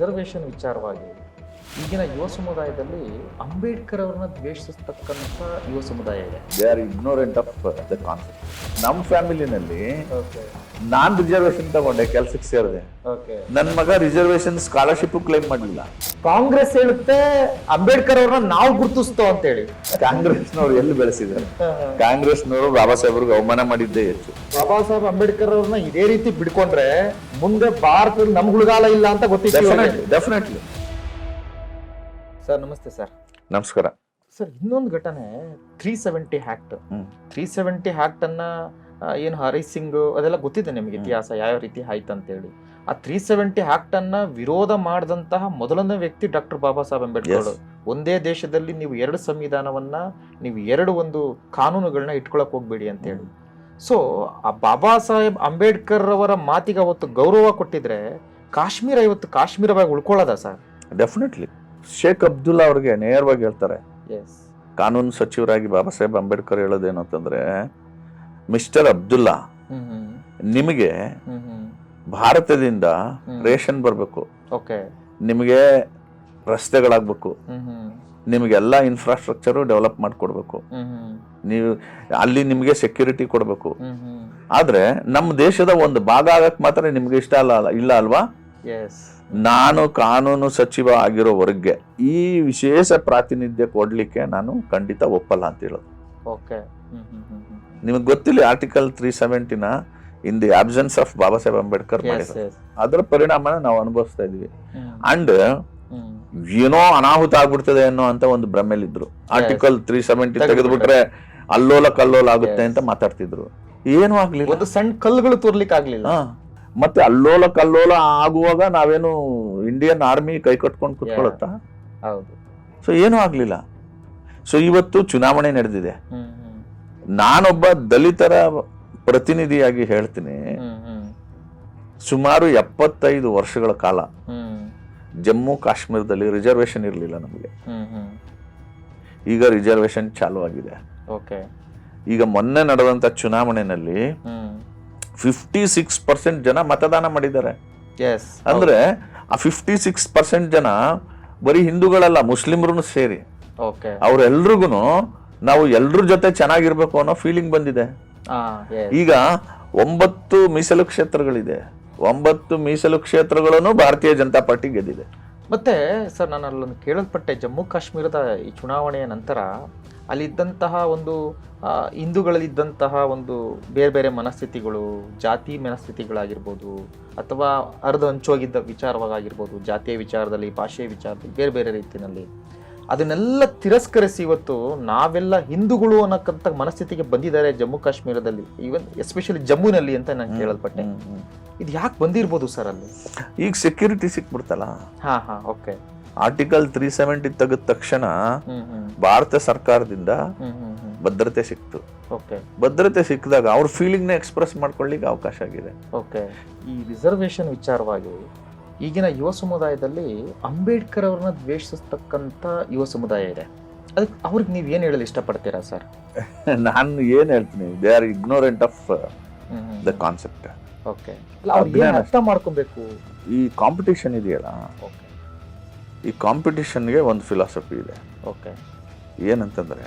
Reservation ವಿಚಾರವಾಗಿ ಈಗಿನ ಯುವ ಸಮುದಾಯದಲ್ಲಿ ಅಂಬೇಡ್ಕರ್ ಅವ್ರನ್ನ ದ್ವೇಷಿಸತಕ್ಕಂತ ಯುವ ಸಮುದಾಯ ಇದೆ. They are ignorant of the concept ನಮ್ಮ ಫ್ಯಾಮಿಲಿನಲ್ಲಿ ನಾನ್ ರಿಸರ್ವೇಶನ್ ತಗೊಂಡೆ ಕೆಲ್ಸಕ್ಕೆ ಸೇರಿದೆ. ನನ್ ನನ್ನ ಮಗ ರಿಸರ್ವೇಶನ್ ಸ್ಕಾಲರ್ಶಿಪ್ ಕ್ಲೈಮ್ ಮಾಡಲಿಲ್ಲ. ಕಾಂಗ್ರೆಸ್ ಹೇಳುತ್ತೆ ಅಂಬೇಡ್ಕರ್ ಅವ್ರನ್ನ ನಾವು ಗುರುತಿಸ್ತೋ ಅಂತ ಹೇಳಿ. ಕಾಂಗ್ರೆಸ್ನವ್ರು ಎಲ್ಲಿ ಬೆಳೆಸಿದ್ದಾರೆ? ಕಾಂಗ್ರೆಸ್ನವರು ಬಾಬಾ ಸಾಹೇಬ್ರಿಗೆ ಅವಮಾನ ಮಾಡಿದ್ದೇ ಹೆಚ್ಚು. ಬಾಬಾ ಸಾಹೇಬ್ ಅಂಬೇಡ್ಕರ್ ಅವ್ರನ್ನ ಇದೇ ರೀತಿ ಬಿಡ್ಕೊಂಡ್ರೆ ಮುಂದೆ ಭಾರತದಲ್ಲಿ ನಮ್ಗೆ ಉಳಿಗಾಲ ಇಲ್ಲ ಅಂತ ಡೆಫಿನೆಟ್ಲಿ ಡೆಫಿನೆಟ್ಲಿ ಸರ್ ನಮಸ್ತೆ ಸರ್. ನಮಸ್ಕಾರ. ಸರ್ ಇನ್ನೊಂದು ಘಟನೆ three seventy act. Three seventy act ಅನ್ನ ಏನು ಹರಿ ಸಿಂಗ್ ಅದೆಲ್ಲ ಗೊತ್ತಿದೆ ನಿಮಗೆ ಇತಿಹಾಸ ಯಾವ ರೀತಿ ಆಯ್ತು ಅಂತೇಳಿ. ಆ ತ್ರೀ ಸೆವೆಂಟಿ ಹ್ಯಾಕ್ಟ್ ಅನ್ನ ವಿರೋಧ ಮಾಡಿದಂತಹ ಮೊದಲನೇ ವ್ಯಕ್ತಿ ಡಾಕ್ಟರ್ ಬಾಬಾ ಸಾಹೇಬ್ ಅಂಬೇಡ್ಕರ್ ಒಂದೇ ದೇಶದಲ್ಲಿ ನೀವು ಎರಡು ಸಂವಿಧಾನವನ್ನ ನೀವು ಎರಡು ಒಂದು ಕಾನೂನುಗಳನ್ನ ಇಟ್ಕೊಳಕ್ ಹೋಗ್ಬೇಡಿ ಅಂತ ಹೇಳಿ ಸೊ ಆ ಬಾಬಾ ಸಾಹೇಬ್ ಅಂಬೇಡ್ಕರ್ ಅವರ ಮಾತಿಗೆ ಅವತ್ತು ಗೌರವ ಕೊಟ್ಟಿದ್ರೆ ಕಾಶ್ಮೀರ ಇವತ್ತು ಕಾಶ್ಮೀರವಾಗಿ ಉಳ್ಕೊಳ್ಳೋದ ಸರ್? ಡೆಫಿನೆಟ್ಲಿ ಶೇಖ್ ಅಬ್ದುಲ್ಲಾ ಅವ್ರಿಗೆ ನೇರವಾಗಿ ಹೇಳ್ತಾರೆ. ಕಾನೂನು ಸಚಿವರಾಗಿ ಬಾಬಾ ಸಾಹೇಬ್ ಅಂಬೇಡ್ಕರ್ ಹೇಳೋದೇನು ಅಂತಂದ್ರೆ ಮಿಸ್ಟರ್ ಅಬ್ದುಲ್ಲಾ ನಿಮಗೆ ಭಾರತದಿಂದ ರೇಷನ್ ಬರಬೇಕು. ಓಕೆ. ನಿಮಗೆ ರಸ್ತೆಗಳಾಗಬೇಕು. ನಿಮಗೆಲ್ಲ ಇನ್ಫ್ರಾಸ್ಟ್ರಕ್ಚರು ಡೆವಲಪ್ ಮಾಡಿಕೊಡ್ಬೇಕು. ನೀವು ಅಲ್ಲಿ ನಿಮಗೆ ಸೆಕ್ಯೂರಿಟಿ ಕೊಡಬೇಕು. ಆದರೆ ನಮ್ಮ ದೇಶದ ಒಂದು ಭಾಗ ಆಗಕ್ಕೆ ಮಾತ್ರ ನಿಮ್ಗೆ ಇಷ್ಟ ಅಲ್ಲ ಇಲ್ಲ ಅಲ್ವಾ? ನಾನು ಕಾನೂನು ಸಚಿವ ಆಗಿರೋವರೆಗೆ ಈ ವಿಶೇಷ ಪ್ರಾತಿನಿಧ್ಯ ಕೊಡ್ಲಿಕ್ಕೆ ನಾನು ಖಂಡಿತ ಒಪ್ಪಲ್ಲ ಅಂತ ಹೇಳೋದು. ಓಕೆ. ನಿಮಗೆ ಗೊತ್ತಿಲ್ಲ article three ಸೆವೆಂಟಿನ in the absence of Baba Saheb Ambedkar ಅದರ ಪರಿಣಾಮನ ನಾವು ಅನುಭವಿಸ್ತಾ ಇದೀವಿ ಅಂಡ್ ಏನೋ ಅನಾಹುತ ಆಗ್ಬಿಡ್ತದೆ ಅನ್ನೋ ಅಂತ ಒಂದು ಭ್ರಮೆಲಿದ್ರು ಆರ್ಟಿಕಲ್ ತ್ರೀ ಸೆವೆಂಟಿ ತೆಗೆದ್ಬಿಟ್ರೆ. ಅಲ್ಲೋಲ ಕಲ್ಲೋಲ ಆಗುತ್ತೆ ಅಂತ ಮಾತಾಡ್ತಿದ್ರು. ಏನು ಆಗ್ಲಿಲ್ಲ. ಒಂದು ಸಣ್ಣ ಕಲ್ಲುಗಳು ತೋರ್ಲಿಕ್ಕೆ ಆಗ್ಲಿಲ್ಲ. ಮತ್ತೆ ಅಲ್ಲೋಲ ಕಲ್ಲೋಲ ಆಗುವಾಗ ನಾವೇನು ಇಂಡಿಯನ್ ಆರ್ಮಿ ಕೈ ಕಟ್ಕೊಂಡು ಕುತ್ಕೊಳತ್ತಾ? ಹೌದು. ಸೊ ಏನೂ ಆಗ್ಲಿಲ್ಲ. ಸೊ ಇವತ್ತು ಚುನಾವಣೆ ನಡೆದಿದೆ. ನಾನೊಬ್ಬ ದಲಿತರ ಪ್ರತಿನಿಧಿಯಾಗಿ ಹೇಳ್ತೀನಿ. ಸುಮಾರು ಎಪ್ಪತ್ತೈದು ವರ್ಷಗಳ ಕಾಲ ಜಮ್ಮು ಕಾಶ್ಮೀರದಲ್ಲಿ ರಿಸರ್ವೇಶನ್ ಇರಲಿಲ್ಲ ನಮಗೆ. ಈಗ ರಿಸರ್ವೇಶನ್ ಚಾಲು ಆಗಿದೆ ಓಕೆ ಈಗ ಮೊನ್ನೆ ನಡೆದಂತ ಚುನಾವಣೆಯಲ್ಲಿ ಫಿಫ್ಟಿ ಸಿಕ್ಸ್ ಪರ್ಸೆಂಟ್ ಜನ ಮತದಾನ ಮಾಡಿದ್ದಾರೆ. ಅಂದ್ರೆ ಆ ಫಿಫ್ಟಿ ಸಿಕ್ಸ್ ಪರ್ಸೆಂಟ್ ಜನ ಬರೀ ಹಿಂದೂಗಳಲ್ಲ ಮುಸ್ಲಿಮ್ರು ಸೇರಿ. ಅವ್ರೆಲ್ರಿಗೂ ನಾವು ಎಲ್ರ ಜೊತೆ ಚೆನ್ನಾಗಿರ್ಬೇಕು ಅನ್ನೋ ಫೀಲಿಂಗ್ ಬಂದಿದೆ. ಈಗ ಒಂಬತ್ತು ಮೀಸಲು ಕ್ಷೇತ್ರಗಳಿದೆ. ಒಂಬತ್ತು ಮೀಸಲು ಕ್ಷೇತ್ರಗಳನ್ನು ಭಾರತೀಯ ಜನತಾ ಪಾರ್ಟಿ ಗೆದ್ದಿದೆ. ಮತ್ತೆ ಸರ್ ನಾನು ಅಲ್ಲೊಂದು ಕೇಳಲ್ಪಟ್ಟೆ ಜಮ್ಮು ಕಾಶ್ಮೀರದ ಈ ಚುನಾವಣೆಯ ನಂತರ ಅಲ್ಲಿದ್ದಂತಹ ಒಂದು ಹಿಂದೂಗಳಲ್ಲಿದ್ದಂತಹ ಒಂದು ಬೇರೆ ಬೇರೆ ಮನಸ್ಥಿತಿಗಳು ಜಾತಿ ಮನಸ್ಥಿತಿಗಳಾಗಿರ್ಬೋದು ಅಥವಾ ಅರ್ಧ ಹಂಚೋಗಿದ್ದ ವಿಚಾರವಾಗಿರ್ಬೋದು ಜಾತಿಯ ವಿಚಾರದಲ್ಲಿ ಭಾಷೆಯ ವಿಚಾರದಲ್ಲಿ ಬೇರೆ ಬೇರೆ ರೀತಿಯಲ್ಲಿ. ಅದನ್ನೆಲ್ಲ ತಿರಸ್ಕರಿಸಿ ಇವತ್ತು ನಾವೆಲ್ಲ ಹಿಂದೂಗಳು ಅನ್ನಕ್ಕಂಥ ಮನಸ್ಥಿತಿಗೆ ಬಂದಿದ್ದಾರೆ ಜಮ್ಮು ಕಾಶ್ಮೀರದಲ್ಲಿ ಈವನ್ ಎಸ್ಪೆಷಲಿ ಜಮ್ಮುನಲ್ಲಿ ಅಂತ ನಾನು ಕೇಳಲ್ಪಟ್ಟೆ. ಇದು ಯಾಕೆ ಬಂದಿರ್ಬೋದು ಸರ್ ಅಲ್ಲಿ? ಈಗ ಸೆಕ್ಯೂರಿಟಿ ಸಿಕ್ಬಿಡ್ತಲ್ಲ? ಹಾಂ ಹಾಂ ಓಕೆ ಆರ್ಟಿಕಲ್ ತ್ರೀ ಸೆವೆಂಟಿ ತೆಗೆದ ತಕ್ಷಣ ಭಾರತ ಸರ್ಕಾರದಿಂದ ಭದ್ರತೆ ಸಿಕ್ತು. ಓಕೆ ಭದ್ರತೆ ಸಿಕ್ಕಿದಾಗ ಅವ್ರ ಫೀಲಿಂಗ್ನ ಎಕ್ಸ್ಪ್ರೆಸ್ ಮಾಡ್ಕೊಳ್ಳಿಕ್ಕೆ ಅವಕಾಶ ಆಗಿದೆ. ಓಕೆ ಈ ರಿಸರ್ವೇಶನ್ ವಿಚಾರವಾಗಿ ಈಗಿನ ಯುವ ಸಮುದಾಯದಲ್ಲಿ ಅಂಬೇಡ್ಕರ್ ಅವ್ರನ್ನ ದ್ವೇಷಿಸ್ತಕ್ಕಂಥ ಯುವ ಸಮುದಾಯ ಇದೆ. ಅದಕ್ಕೆ ಅವ್ರಿಗೆ ನೀವು ಏನು ಹೇಳಲು ಇಷ್ಟಪಡ್ತೀರಾ ಸರ್? ನಾನು ಏನು ಹೇಳ್ತೀನಿ they are ignorant of the concept okay. ಅರ್ಥ ಮಾಡ್ಕೊಬೇಕು? ಈ ಕಾಂಪಿಟೇಷನ್ ಇದೆಯಲ್ಲ ಓಕೆ ಈ ಕಾಂಪಿಟಿಷನ್ಗೆ ಒಂದು ಫಿಲಾಸಫಿ ಇದೆ ಓಕೆ ಏನಂತಂದರೆ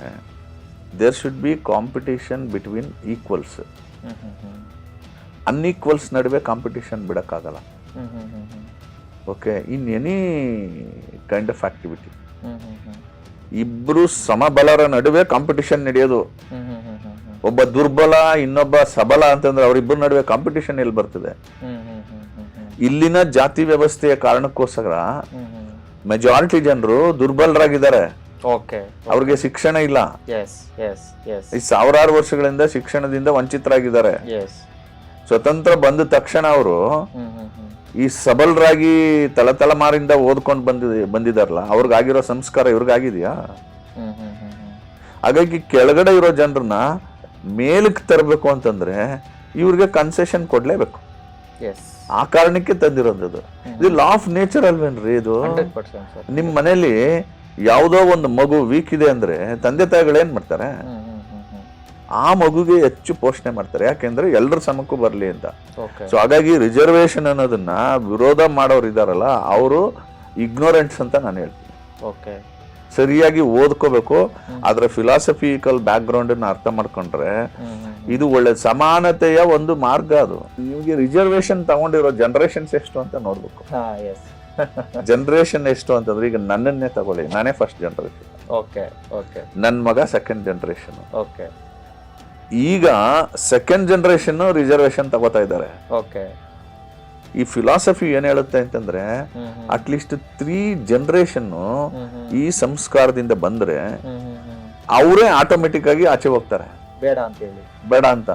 there should be competition between equals unequals ನಡುವೆ competition ಬಿಡೋಕ್ಕಾಗಲ್ಲ okay in any kind of activity ಇಬ್ಬರು ಸಮಬಲರ ನಡುವೆ ಕಾಂಪಿಟೇಷನ್ ನಡೆಯೋದು ಒಬ್ಬ ದುರ್ಬಲ ಇನ್ನೊಬ್ಬ ಸಬಲ ಅಂತಂದ್ರೆ ಅವರಿಬ್ಬರ ನಡುವೆ ಕಾಂಪಿಟೇಷನ್ ಎಲ್ಲಿ ಬರ್ತದೆ ಇಲ್ಲಿನ ಜಾತಿ ವ್ಯವಸ್ಥೆಯ ಕಾರಣಕ್ಕೋಸ್ಕರ ಮೆಜಾರಿಟಿ ಜನರು ದುರ್ಬಲರಾಗಿದ್ದಾರೆ. ಓಕೆ ಅವ್ರಿಗೆ ಶಿಕ್ಷಣ ಇಲ್ಲ. ಎಸ್ ಎಸ್ ಎಸ್ ಈ ಸಾವಿರಾರು ವರ್ಷಗಳಿಂದ ಶಿಕ್ಷಣದಿಂದ ವಂಚಿತರಾಗಿದ್ದಾರೆ. ಎಸ್ ಸ್ವತಂತ್ರ ಬಂದ ತಕ್ಷಣ ಅವರು ಈ ಸಬಲರಾಗಿ ತಲತಲಮಾರಿಂದ ಓದ್ಕೊಂಡು ಬಂದ ಬಂದಿದಾರಲ್ಲ ಅವ್ರಿಗಾಗಿರೋ ಸಂಸ್ಕಾರ ಇವ್ರಿಗಾಗಿದೆಯಾ? ಹಾಗಾಗಿ ಕೆಳಗಡೆ ಇರೋ ಜನರನ್ನ ಮೇಲಕ್ಕೆ ತರಬೇಕು ಅಂತಂದ್ರೆ ಇವ್ರಿಗೆ ಕನ್ಸೆಷನ್ ಕೊಡಲೇಬೇಕು. ಎಸ್ ಆ ಕಾರಣಕ್ಕೆ ತಂದಿರೋದು ಇದು ಲಾ ಆಫ್ ನೇಚರ್ ಅಲ್ವೇನ್ರಿ ಇದು? ನಿಮ್ಮ ಮನೇಲಿ ಯಾವುದೋ ಒಂದು ಮಗು ವೀಕ್ ಇದೆ ಅಂದ್ರೆ ತಂದೆ ತಾಯಿಗಳೇನ್ ಮಾಡ್ತಾರೆ? ಆ ಮಗುಗೆ ಹೆಚ್ಚು ಪೋಷಣೆ ಮಾಡ್ತಾರೆ. ಯಾಕೆಂದ್ರೆ ಎಲ್ಲರ ಸಮಕ್ಕೂ ಬರಲಿ ಅಂತ. ಸೊ ಹಾಗಾಗಿ ರಿಸರ್ವೇಶನ್ ಅನ್ನೋದನ್ನ ವಿರೋಧ ಮಾಡೋರು ಇದಾರಲ್ಲ ಅವರು ಇಗ್ನೋರೆಂಟ್ಸ್ ಅಂತ ನಾನು ಹೇಳ್ತೀನಿ. ಓಕೆ ಸರಿಯಾಗಿ ಓದ್ಕೋಬೇಕು ಅದರ ಫಿಲಾಸಫಿಕಲ್ ಬ್ಯಾಕ್ ಗ್ರೌಂಡ್ ಅರ್ಥ ಮಾಡ್ಕೊಂಡ್ರೆ ಇದು ಒಳ್ಳೆ ಸಮಾನತೆಯ ಒಂದು ಮಾರ್ಗ ಅದು. ನಿಮಗೆ ರಿಸರ್ವೇಶನ್ ತಗೊಂಡಿರೋ ಜನರೇಷನ್ಸ್ ಎಷ್ಟು ಅಂತ ನೋಡ್ಬೇಕು. ಜನರೇಷನ್ ಎಷ್ಟು ಅಂತಂದ್ರೆ ಈಗ ನನ್ನನ್ನೇ ತಗೊಳ್ಳಿ. ನಾನೇ ಫಸ್ಟ್ ಜನರೇಷನ್ ಓಕೆ ಓಕೆ. ನನ್ನ ಮಗ ಸೆಕೆಂಡ್ ಜನರೇಷನ್ ಓಕೆ. ಈಗ ಸೆಕೆಂಡ್ ಜನರೇಷನ್ ರಿಸರ್ವೇಶನ್ ತಗೋತಾ ಇದ್ದಾರೆ. ಓಕೆ. ಈ ಫಿಲಾಸಫಿ ಏನ್ ಹೇಳುತ್ತೆ ಅಂತಂದ್ರೆ ಅಟ್ಲೀಸ್ಟ್ ತ್ರೀ ಜನರೇಷನ್ ಈ ಸಂಸ್ಕಾರದಿಂದ ಬಂದ್ರೆ ಅವರೇ ಆಟೋಮೆಟಿಕ್ ಆಗಿ ಆಚೆ ಹೋಗ್ತಾರೆ. ಬೇಡ ಅಂತ ಹೇಳಿ. ಬೇಡ ಅಂತ.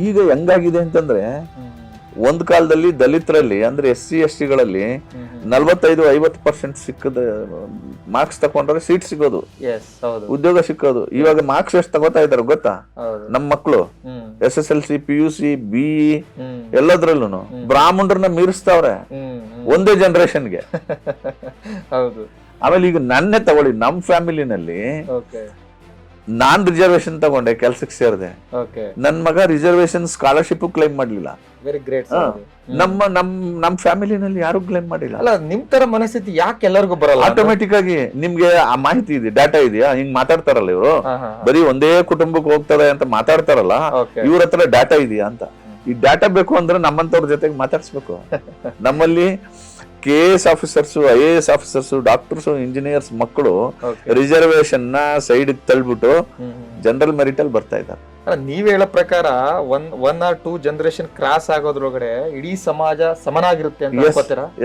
ಈಗ ಹೆಂಗಾಗಿದೆ ಅಂತಂದ್ರೆ ಒಂದ್ ಕಾಲದಲ್ಲಿ ದಲಿತರಲ್ಲಿ ಅಂದ್ರೆ ಎಸ್ ಸಿ ಎಸ್ ಟಿಗಳಲ್ಲಿ ನಲ್ವತ್ತೈದು ಐವತ್ತು ಪರ್ಸೆಂಟ್ ಸಿಕ್ಕದ ಮಾರ್ಕ್ಸ್ ತಗೊಂಡ್ರೆ ಸೀಟ್ ಸಿಗೋದು. ಉದ್ಯೋಗ ಸಿಕ್ಕೋದು. ಇವಾಗ ಮಾರ್ಕ್ಸ್ ಎಷ್ಟು ತಗೋತಾ ಇದಾರೆ ಗೊತ್ತಾ? ನಮ್ಮ ಮಕ್ಕಳು S S L C P U C B ಎಲ್ಲದ್ರಲ್ಲೂ ಬ್ರಾಹ್ಮಣರನ್ನ ಮೀರಿಸ್ತಾವ್ರೆ. ಒಂದೇ ಜನರೇಷನ್ಗೆ ಆಮೇಲೆ ಈಗ ನನ್ನೇ ತಗೊಳ್ಳಿ ನಮ್ ಫ್ಯಾಮಿಲಿನಲ್ಲಿ ನಾನ್ ರಿಸರ್ವೇಶನ್ ತಗೊಂಡೆ ಕೆಲ್ಸಕ್ಕೆ ಸೇರಿದೆ. ನನ್ ಮಗ ರಿಸರ್ವೇಶನ್ ಸ್ಕಾಲರ್ಶಿಪ್ ಕ್ಲೈಮ್ ಮಾಡ್ಲಿಲ್ಲ. Very great. ನಮ್ಮ ನಮ್ ನಮ್ ಫ್ಯಾಮಿಲಿನಲ್ಲಿ ಯಾರು ಕ್ಲೈಮ್ ಮಾಡಿಲ್ಲ. ಅಲ್ಲ ನಿಮ್ ತರ ಮನಸ್ಥಿತಿ ಯಾಕೆ ಎಲ್ಲರಿಗೂ ಬರಲ್ಲ? ಆಟೋಮೆಟಿಕ್ ಆಗಿ ನಿಮ್ಗೆ ಆ ಮಾಹಿತಿ ಇದೆ ಡಾಟಾ ಇದೆಯಾ? ಹಿಂಗ್ ಮಾತಾಡ್ತಾರಲ್ಲ ಇವರು. ಬರೀ ಒಂದೇ ಕುಟುಂಬಕ್ಕೆ ಹೋಗ್ತಾರೆ ಅಂತ ಮಾತಾಡ್ತಾರಲ್ಲ ಇವ್ರ ಹತ್ರ ಡಾಟಾ ಇದೆಯಾ ಅಂತ. ಈ ಡಾಟಾ ಬೇಕು ಅಂದ್ರೆ ನಮ್ಮಂತವ್ರ ಜೊತೆಗೆ ಮಾತಾಡ್ಸ್ಬೇಕು. ನಮ್ಮಲ್ಲಿ K S officers I A S officers doctors engineers ಮಕ್ಕಳು ರಿಸರ್ವೇಶನ್ನ ಸೈಡ್ ತಳ್ಬಿಟ್ಟು. ಜನರಲ್ ಮೆರಿಟ್ ಅಲ್ಲಿ ಬರ್ತಾ ಇದ್ದಾರೆ. ನೀವ್ ಹೇಳೋ ಪ್ರಕಾರ one one or two generation cross ಆಗೋದ್ರೊಳಗಡೆ ಇಡೀ ಸಮಾಜ ಸಮನಾಗಿರುತ್ತೆ ಅಂತ Yes.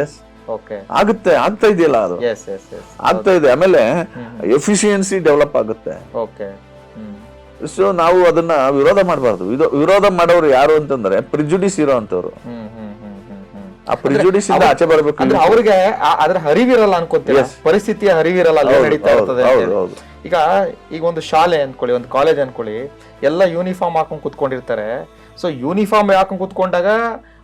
ಎಸ್ ಓಕೆ ಆಗುತ್ತೆ ಆಗ್ತಾ ಇದೆಯಲ್ಲ ಅದು. ಆಗ್ತಾ ಇದೆ. ಆಮೇಲೆ ಎಫಿಷಿಯನ್ಸಿ ಡೆವಲಪ್ ಆಗುತ್ತೆ. ಸೊ ನಾವು ಅದನ್ನ ವಿರೋಧ ಮಾಡಬಾರ್ದು. ವಿರೋಧ ಮಾಡೋರು ಯಾರು ಅಂತಂದ್ರೆ ಪ್ರಿಜುಡಿಸ್ ಇರೋ ಅಂತವ್ರು ಆ ಪ್ರಿಜುಡಿಸ್ ಇಂದ ಆಚೆ ಬರ್ಬೇಕು ಅಂದ್ರೆ ಅವ್ರಿಗೆ ಅದ್ರ ಹರಿವಿರಲ್ಲ ಅನ್ಕೋತೀವಿ. ಪರಿಸ್ಥಿತಿಯ ಹರಿವಿರಲ್ಲ ಅಲ್ಲಿ ನಡೀತಾ ಇರ್ತದೆ. ಈಗ ಈಗ ಒಂದು ಶಾಲೆ ಅನ್ಕೊಳ್ಳಿ ಒಂದು ಕಾಲೇಜ್ ಅನ್ಕೊಳ್ಳಿ ಎಲ್ಲ ಯೂನಿಫಾರ್ಮ್ ಹಾಕೊಂಡ್ ಕುತ್ಕೊಂಡಿರ್ತಾರೆ. ಸೊ ಯೂನಿಫಾರ್ಮ್ ಹಾಕೊಂಡ್ ಕುತ್ಕೊಂಡಾಗ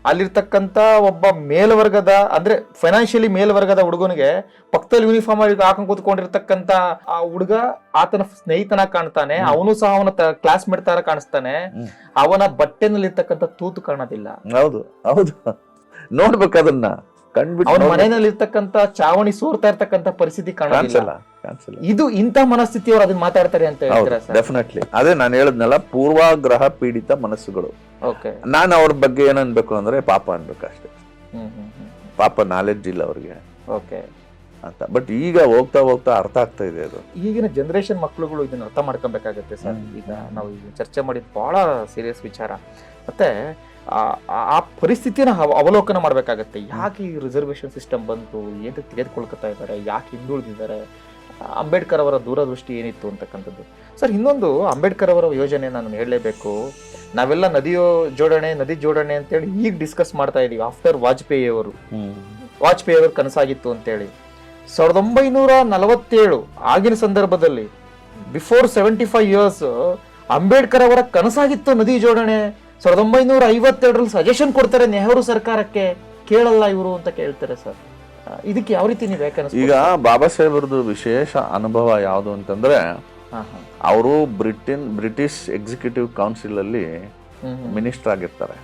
ಅಲ್ಲಿರ್ತಕ್ಕಂತ ಒಬ್ಬ ಮೇಲ್ವರ್ಗದ ಅಂದ್ರೆ ಫೈನಾನ್ಷಿಯಲಿ ಮೇಲ್ವರ್ಗದ ಹುಡುಗನಿಗೆ ಪಕ್ಕದಲ್ಲಿ ಯೂನಿಫಾರ್ಮ್ ಹಾಕೊಂಡ್ ಕುತ್ಕೊಂಡಿರ್ತಕ್ಕಂತ ಆ ಹುಡುಗ ಆತನ ಸ್ನೇಹಿತನ ಕಾಣ್ತಾನೆ. ಅವನು ಸಹ ಅವನ ಕ್ಲಾಸ್ ತರ ಕಾಣಿಸ್ತಾನೆ. ಅವನ ಬಟ್ಟೆನಲ್ಲಿ ಇರ್ತಕ್ಕಂಥ ತೂತು ಕಾಣೋದಿಲ್ಲ. ಹೌದು ಹೌದು. ನೋಡ್ಬೇಕು ಅದನ್ನ. ಕಂಡ್ಬಿಟ್ಟು. ಮನೆಯಲ್ಲಿ ಇರ್ತಕ್ಕಂತ ಚಾವಣಿ ಸೋರ್ತಾ ಇರ್ತಕ್ಕಂತ ಪರಿಸ್ಥಿತಿ ಕಾಣಿಸಲ್ಲ ಇದು ಇಂಥ ಮನಸ್ಥಿತಿಯವರು ಅದನ್ನ ಮಾತಾಡ್ತಾರೆ ಅಂತ ಹೇಳ್ತೀರಾ ಡೆಫಿನೆಟ್ಲಿ ಅದೇ ನಾನು ಹೇಳದ್ನಲ್ಲ ಪೂರ್ವಾಗ್ರಹ ಪೀಡಿತ ಮನಸ್ಸುಗಳು. ಓಕೆ. ನಾನು ಅವ್ರ ಬಗ್ಗೆ ಏನ್ ಅನ್ಬೇಕು ಅಂದ್ರೆ ಪಾಪ ಅನ್ಬೇಕು ಅಷ್ಟೇ. ಪಾಪ ನಾಲೆಡ್ಜ್ ಇಲ್ಲ ಅವ್ರಿಗೆ. ಓಕೆ. ಅಂತ. ಬಟ್ ಈಗ ಹೋಗ್ತಾ ಹೋಗ್ತಾ ಅರ್ಥ ಆಗ್ತಾ ಇದೆ ಅದು. ಈಗಿನ ಜನರೇಷನ್ ಮಕ್ಕಳುಗಳು ಇದನ್ನ ಅರ್ಥ ಮಾಡ್ಕೊಬೇಕಾಗತ್ತೆ ಸರ್. ಈಗ ನಾವು ಈಗ ಚರ್ಚೆ ಮಾಡಿದ ಬಹಳ ಸೀರಿಯಸ್ ವಿಚಾರ. ಮತ್ತೆ ಆ- ಪರಿಸ್ಥಿತಿನ ಅವ- ಅವಲೋಕನ ಮಾಡಬೇಕಾಗತ್ತೆ. ಯಾಕೆ ಈ ರಿಸರ್ವೇಶನ್ ಸಿಸ್ಟಮ್ ಬಂತು? ಏನು ತೆಗೆದುಕೊಳ್ಕೊತಾ ಇದ್ದಾರೆ ಯಾಕೆ ಹಿಂದುಳಿದಿದ್ದಾರೆ? ಅಂಬೇಡ್ಕರ್ ಅವರ ದೂರದೃಷ್ಟಿ ಏನಿತ್ತು ಅಂತಕ್ಕಂಥದ್ದು. ಸರ್ ಇನ್ನೊಂದು ಅಂಬೇಡ್ಕರ್ ಅವರ ಯೋಜನೆ ನಾನು ಹೇಳಲೇಬೇಕು. ನಾವೆಲ್ಲ ನದಿಯೋ ಜೋಡಣೆ ನದಿ ಜೋಡಣೆ ಅಂತೇಳಿ ಈಗ ಡಿಸ್ಕಸ್ ಮಾಡ್ತಾ ಇದೀವಿ. ಆಫ್ಟರ್ ವಾಜಪೇಯಿ ಅವರು. ವಾಜಪೇಯಿ ಅವರು ಕನಸಾಗಿತ್ತು ಅಂತೇಳಿ. ಸಾವಿರದ ಒಂಬೈನೂರ ನಲವತ್ತೇಳು ಆಗಿನ ಸಂದರ್ಭದಲ್ಲಿ before seventy five years Ambedkar ಅವರ ಕನಸಾಗಿತ್ತು ನದಿ ಜೋಡಣೆ. ಸಾವಿರದ ಒಂಬೈನೂರ ಐವತ್ತೆರಡರಲ್ಲಿ ಸಜೆಷನ್ ಕೊಡ್ತಾರೆ ನೆಹರು ಸರ್ಕಾರಕ್ಕೆ ಕೇಳಲ್ಲ ಇವರು ಅಂತ ಕೇಳ್ತಾರೆ ಸರ್. ಇದಕ್ಕೆ ಯಾವ ರೀತಿ ನೀವು ಯಾಕೆ ಈಗ ಬಾಬಾ ಸಾಹೇಬ್ರದ್ದು ವಿಶೇಷ ಅನುಭವ ಯಾವುದು ಅಂತಂದ್ರೆ ಅವರು ಬ್ರಿಟಿನ್ ಬ್ರಿಟಿಷ್ ಎಕ್ಸಿಕ್ಯೂಟಿವ್ ಕೌನ್ಸಿಲ್ ಅಲ್ಲಿ ಮಿನಿಸ್ಟರ್ ಆಗಿರ್ತಾರೆ.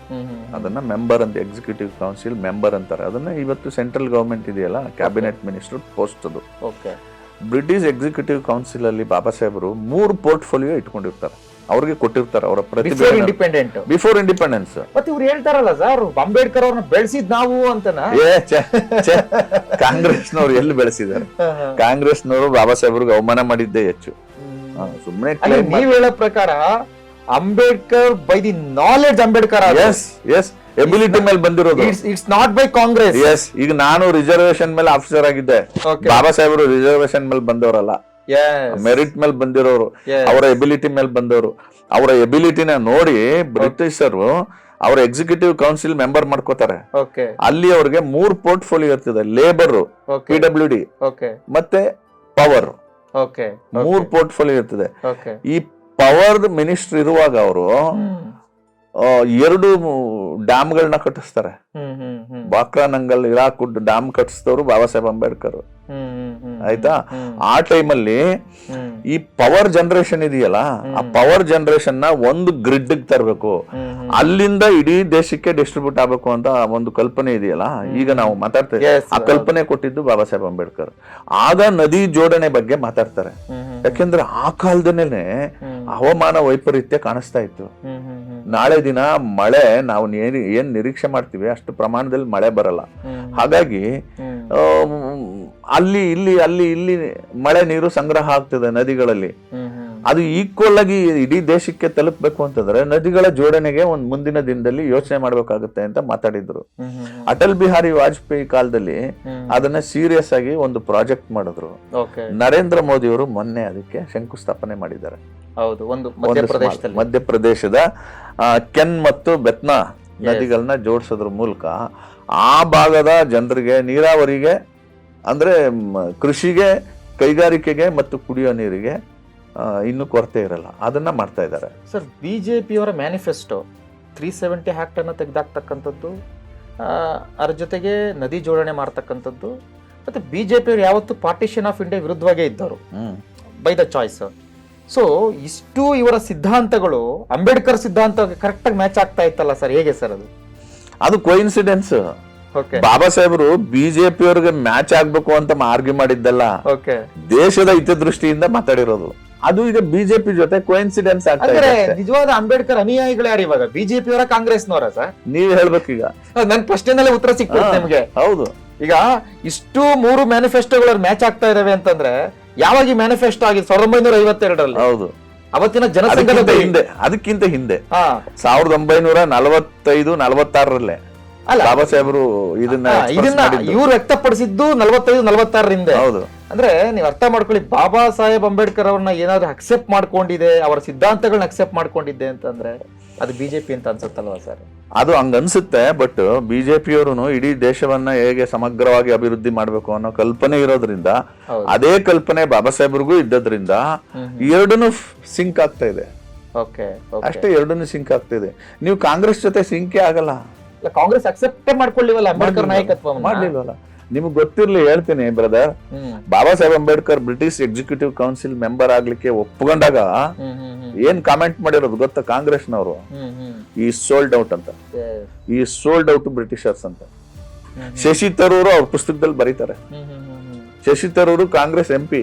ಅದನ್ನ ಮೆಂಬರ್ ಅಂತ ಎಕ್ಸಿಕ್ಯೂಟಿವ್ ಕೌನ್ಸಿಲ್ ಮೆಂಬರ್ ಅಂತಾರೆ. ಅದನ್ನ ಇವತ್ತು ಸೆಂಟ್ರಲ್ ಗವರ್ಮೆಂಟ್ ಇದೆಯಲ್ಲ ಕ್ಯಾಬಿನೆಟ್ ಮಿನಿಸ್ಟರ್ ಪೋಸ್ಟ್ ಅದು. ಓಕೆ ಬ್ರಿಟಿಷ್ ಎಕ್ಸಿಕ್ಯೂಟಿವ್ ಕೌನ್ಸಿಲ್ ಅಲ್ಲಿ ಬಾಬಾ ಸಾಹೇಬರು ಮೂರು ಪೋರ್ಟ್ಫೋಲಿಯೋ ಇಟ್ಕೊಂಡಿರ್ತಾರೆ. ಅವ್ರಿಗೆ ಕೊಟ್ಟಿರ್ತಾರೆ ಅವರ ಬಿಫೋರ್ ಇಂಡಿಪೆಂಡೆಂಟ್ ಬಿಫೋರ್ ಇಂಡಿಪೆಂಡೆನ್ಸ್ ಮತ್ತೆ ಇವ್ರು ಹೇಳ್ತಾರಲ್ಲ ಸರ್ ಅಂಬೇಡ್ಕರ್ ಅವ್ರನ್ನ ಬೆಳೆಸಿದ್ ನಾವು ಅಂತನ? ಕಾಂಗ್ರೆಸ್ ನವರು ಛೆ. ಕಾಂಗ್ರೆಸ್ನವ್ರು ಎಲ್ಲಿ ಬೆಳೆಸಿದ್ದಾರೆ? ಕಾಂಗ್ರೆಸ್ನವರು ಬಾಬಾ ಸಾಹೇಬ್ರಿಗೆ ಅವಮಾನ ಮಾಡಿದ್ದೇ ಹೆಚ್ಚು. ಸುಮ್ಮನೆ ನೀವ್ ಹೇಳೋ ಪ್ರಕಾರ Ambedkar by the knowledge Ambedkar S S ability ಮೇಲೆ ಬಂದಿರೋದು. It's not by Congress S ಈಗ ನಾನು ರಿಸರ್ವೇಶನ್ ಮೇಲೆ ಆಫೀಸರ್ ಆಗಿದ್ದೆ. ಬಾಬಾ ಸಾಹೇಬರು ರಿಸರ್ವೇಶನ್ ಮೇಲೆ ಬಂದವರಲ್ಲ. ಮೆರಿಟ್ ಮೇಲೆ ಬಂದಿರೋರು ಅವರ ಎಬಿಲಿಟಿ ಮೇಲೆ ಬಂದವರು ಅವರ ಎಬಿಲಿಟಿನ ನೋಡಿ ಬ್ರಿಟಿಷರು ಅವರ ಎಕ್ಸಿಕ್ಯೂಟಿವ್ ಕೌನ್ಸಿಲ್ ಮೆಂಬರ್ ಮಾಡ್ಕೋತಾರೆ. ಅಲ್ಲಿ ಅವ್ರಿಗೆ ಮೂರ್ ಪೋರ್ಟ್ಫೋಲಿಯೋ ಇರ್ತದೆ labour P W D okay ಮತ್ತೆ ಪವರ್ ಓಕೆ ಮೂರ್ ಪೋರ್ಟ್ಫೋಲಿಯೋ ಇರ್ತದೆ. ಈ ಪವರ್ ಮಿನಿಸ್ಟರ್ ಇರುವಾಗ ಅವರು ಎರಡು ಎರಡು ಡ್ಯಾಮ್ಗಳನ್ನ ಕಟ್ಟಿಸ್ತಾರೆ. ಬಾಕ್ರಾ ನಂಗಲ್ ಇರಾಕುಡ್ ಡ್ಯಾಮ್ ಕಟ್ಟಿಸಿದವರು ಬಾಬಾ ಸಾಹೇಬ್ ಅಂಬೇಡ್ಕರ್ ಆಯ್ತಾ? ಆ ಟೈಮಲ್ಲಿ ಈ ಪವರ್ ಜನರೇಷನ್ ಇದೆಯಲ್ಲ ಆ ಪವರ್ ಜನರೇಷನ್ನ ಒಂದು ಗ್ರಿಡ್ ತರಬೇಕು. ಅಲ್ಲಿಂದ ಇಡೀ ದೇಶಕ್ಕೆ ಡಿಸ್ಟ್ರಿಬ್ಯೂಟ್ ಆಗಬೇಕು ಅಂತ ಒಂದು ಕಲ್ಪನೆ ಇದೆಯಲ್ಲ? ಈಗ ನಾವು ಮಾತಾಡ್ತೇವೆ. ಆ ಕಲ್ಪನೆ ಕೊಟ್ಟಿದ್ದು ಬಾಬಾ ಸಾಹೇಬ್ ಅಂಬೇಡ್ಕರ್. ಆಗ ನದಿ ಜೋಡಣೆ ಬಗ್ಗೆ ಮಾತಾಡ್ತಾರೆ. ಯಾಕೆಂದ್ರೆ ಆ ಕಾಲದಲ್ಲೇನೆ ಹ್ಮ್. ಹವಾಮಾನ ವೈಪರೀತ್ಯ ಕಾಣಿಸ್ತಾ ಇತ್ತು. ನಾಳೆ ದಿನ ಮಳೆ ನಾವು ಏನ್ ನಿರೀಕ್ಷೆ ಮಾಡ್ತೀವಿ ಅಷ್ಟು ಪ್ರಮಾಣದಲ್ಲಿ ಮಳೆ ಬರಲ್ಲ. ಹಾಗಾಗಿ ಅಲ್ಲಿ ಇಲ್ಲಿ ಅಲ್ಲಿ ಇಲ್ಲಿ ಅಲ್ಲಿ ಇಲ್ಲಿ ಮಳೆ ನೀರು ಸಂಗ್ರಹ ಆಗ್ತದೆ ನದಿಗಳಲ್ಲಿ. ಅದು ಈಕ್ವಲ್ ಆಗಿ ಇಡೀ ದೇಶಕ್ಕೆ ತಲುಪಬೇಕು ಅಂತಂದ್ರೆ ನದಿಗಳ ಜೋಡಣೆಗೆ ಒಂದು ಮುಂದಿನ ದಿನದಲ್ಲಿ ಯೋಚನೆ ಮಾಡಬೇಕಾಗುತ್ತೆ ಅಂತ ಮಾತಾಡಿದ್ರು. ಅಟಲ್ ಬಿಹಾರಿ ವಾಜಪೇಯಿ ಕಾಲದಲ್ಲಿ ಅದನ್ನ ಸೀರಿಯಸ್ ಆಗಿ ಒಂದು ಪ್ರಾಜೆಕ್ಟ್ ಮಾಡಿದ್ರು. ನರೇಂದ್ರ ಮೋದಿ ಅವರು ಮೊನ್ನೆ ಅದಕ್ಕೆ ಶಂಕುಸ್ಥಾಪನೆ ಮಾಡಿದ್ದಾರೆ. ಹೌದು ಒಂದು ಮಧ್ಯಪ್ರದೇಶದ ಕೆನ್ ಮತ್ತು ಬೆತ್ನಾ ನದಿಗಳನ್ನ ಜೋಡಿಸೋದ್ರ ಮೂಲಕ ಆ ಭಾಗದ ಜನರಿಗೆ ನೀರಾವರಿಗೆ ಅಂದ್ರೆ ಕೃಷಿಗೆ ಕೈಗಾರಿಕೆಗೆ ಮತ್ತು ಕುಡಿಯೋ ನೀರಿಗೆ ಇನ್ನೂ ಕೊರತೆ ಇರಲ್ಲ. ಅದನ್ನ ಮಾಡ್ತಾ ಇದ್ದಾರೆ. ಸರ್ ಬಿ ಜೆ ಪಿಯವರ ಮ್ಯಾನಿಫೆಸ್ಟೋ ತ್ರೀ ಸೆವೆಂಟಿ ಆಕ್ಟ್ ಅನ್ನು ತೆಗೆದಾಕ್ತಕ್ಕಂಥದ್ದು ಅದ್ರ ಜೊತೆಗೆ ನದಿ ಜೋಡಣೆ ಮಾಡ್ತಕ್ಕಂಥದ್ದು ಮತ್ತೆ ಬಿಜೆಪಿ ಅವರು ಯಾವತ್ತು ಪಾರ್ಟಿಷನ್ ಆಫ್ ಇಂಡಿಯಾ ವಿರುದ್ಧವಾಗೇ ಇದ್ದವರು. By the choice. ಸೊ ಇಷ್ಟು ಇವರ ಸಿದ್ಧಾಂತಗಳು ಅಂಬೇಡ್ಕರ್ ಸಿದ್ಧಾಂತ ಕರೆಕ್ಟಾಗಿ ಮ್ಯಾಚ್ ಆಗ್ತಾ ಇತ್ತಲ್ಲ ಸರ್? ಹೇಗೆ ಸರ್ ಅದು? ಅದು ಕೋಇನ್ಸಿಡೆನ್ಸ್ ಬಾಬಾ ಸಾಹೇಬರು ಬಿಜೆಪಿ ಅವ್ರಿಗೆ ಮ್ಯಾಚ್ ಆಗ್ಬೇಕು ಅಂತ ಆರ್ಗ್ಯೂ ಮಾಡಿದ್ದಲ್ಲ. ಓಕೆ ದೇಶದ ಹಿತದೃಷ್ಟಿಯಿಂದ ಮಾತಾಡಿರೋದು. ಅದು ಈಗ ಬಿಜೆಪಿ ಜೊತೆ ಕೋಇನ್ಸಿಡೆನ್ಸ್ ಆಗ್ತದೆ ನಿಜವಾದ ಅಂಬೇಡ್ಕರ್ ಅನುಯಾಯಿಗಳು ಯಾರು ಇವಾಗ? ಬಿಜೆಪಿ ಅವರ ಕಾಂಗ್ರೆಸ್ನವರ ಸರ್? ನೀವ್ ಹೇಳ್ಬೇಕೀಗ. ನನ್ ಪ್ರಶ್ನೆನಲ್ಲೇ ಉತ್ತರ ಸಿಕ್ತದೆ. ನಿಮ್ಗೆ. ಹೌದು. ಈಗ ಇಷ್ಟು ಮೂರು ಮ್ಯಾನಿಫೆಸ್ಟೋಗಳ ಮ್ಯಾಚ್ ಆಗ್ತಾ ಇದಾವೆ ಅಂತಂದ್ರೆ ಯಾವಾಗ ಈ ಮ್ಯಾನಿಫೆಸ್ಟೋ ಆಗಿದೆ ಸಾವಿರದ ಒಂಬೈನೂರ ಐವತ್ತೆರಡರಲ್ಲಿ. ಹೌದು. ಅವತ್ತಿನ ಜನಸಂಘದ ಹಿಂದೆ ಅದಕ್ಕಿಂತ ಹಿಂದೆ. ಹಾ. ಸಾವಿರದ ಒಂಬೈನೂರ ನಲವತ್ತೈದು ನಲವತ್ತಾರರಲ್ಲೇ. ಅಲ್ಲ. ಬಾಬಾ ಸಾಹೇಬರು ಇದನ್ನ ಇದನ್ನ. ಇವ್ರು ವ್ಯಕ್ತಪಡಿಸಿದ್ದು ನಲವತ್ತೈದು ನಲವತ್ತಾರರಿಂದ ಹೌದು. ಅಂದ್ರೆ ನೀವು ಅರ್ಥ ಮಾಡ್ಕೊಳ್ಳಿ ಬಾಬಾ ಸಾಹೇಬ್ ಅಂಬೇಡ್ಕರ್ ಅವ್ರನ್ನ ಏನಾದ್ರು ಅಕ್ಸೆಪ್ಟ್ ಮಾಡ್ಕೊಂಡಿದೆ ಅವರ ಸಿದ್ಧಾಂತಗಳನ್ನ ಅಕ್ಸೆಪ್ಟ್ ಮಾಡ್ಕೊಂಡಿದ್ದೆ ಅಂತಂದ್ರೆ ಅದು ಬಿಜೆಪಿ ಅಂತ ಅನ್ಸುತ್ತಲ್ವಾ ಸರ್? ಅದು ಹಂಗ ಅನ್ಸುತ್ತೆ ಬಟ್ ಬಿಜೆಪಿಯವರು ಇಡೀ ದೇಶವನ್ನ ಹೇಗೆ ಸಮಗ್ರವಾಗಿ ಅಭಿವೃದ್ಧಿ ಮಾಡ್ಬೇಕು ಅನ್ನೋ ಕಲ್ಪನೆ ಇರೋದ್ರಿಂದ ಅದೇ ಕಲ್ಪನೆ ಬಾಬಾ ಸಾಹೇಬ್ರಿಗೂ ಇದ್ದದ್ರಿಂದ ಎರಡನ್ನು ಸಿಂಕ್ ಆಗ್ತಾ ಇದೆ. ಓಕೆ. ಅಷ್ಟೇ ಎರಡನ್ನು ಸಿಂಕ್ ಆಗ್ತಾ ಇದೆ. ನೀವು ಕಾಂಗ್ರೆಸ್ ಜೊತೆ ಸಿಂಕೆ ಆಗಲ್ಲ. ಕಾಂಗ್ರೆಸ್ ಅಕ್ಸೆಪ್ಟೇ ಮಾಡ್ಕೊಳ್ಳಿವಲ್ಲ ಅಂಬೇಡ್ಕರ್ ನಾಯಕತ್ವ ಮಾಡ್ಲಿಲ್ವಲ್ಲ. ನಿಮ್ಗೆ ಗೊತ್ತಿರ್ಲಿ ಹೇಳ್ತೀನಿ brother Baba Saheb Ambedkar British executive council member ಆಗ್ಲಿಕ್ಕೆ ಒಪ್ಕೊಂಡಾಗ ಏನ್ ಕಾಮೆಂಟ್ ಮಾಡಿರೋದು ಗೊತ್ತಾ ಕಾಂಗ್ರೆಸ್ ನವರು ಹ್ಮ್. ಈ ಸೋಲ್ಡ್ ಔಟ್ ಅಂತ. ಈ ಸೋಲ್ಡ್ ಔಟ್ ಬ್ರಿಟಿಷರ್ಸ್ ಅಂತ. ಶಶಿ ತರೂರು ಅವ್ರ ಪುಸ್ತಕದಲ್ಲಿ ಬರೀತಾರೆ. ಶಶಿ ತರೂರು ಕಾಂಗ್ರೆಸ್ ಎಂ ಪಿ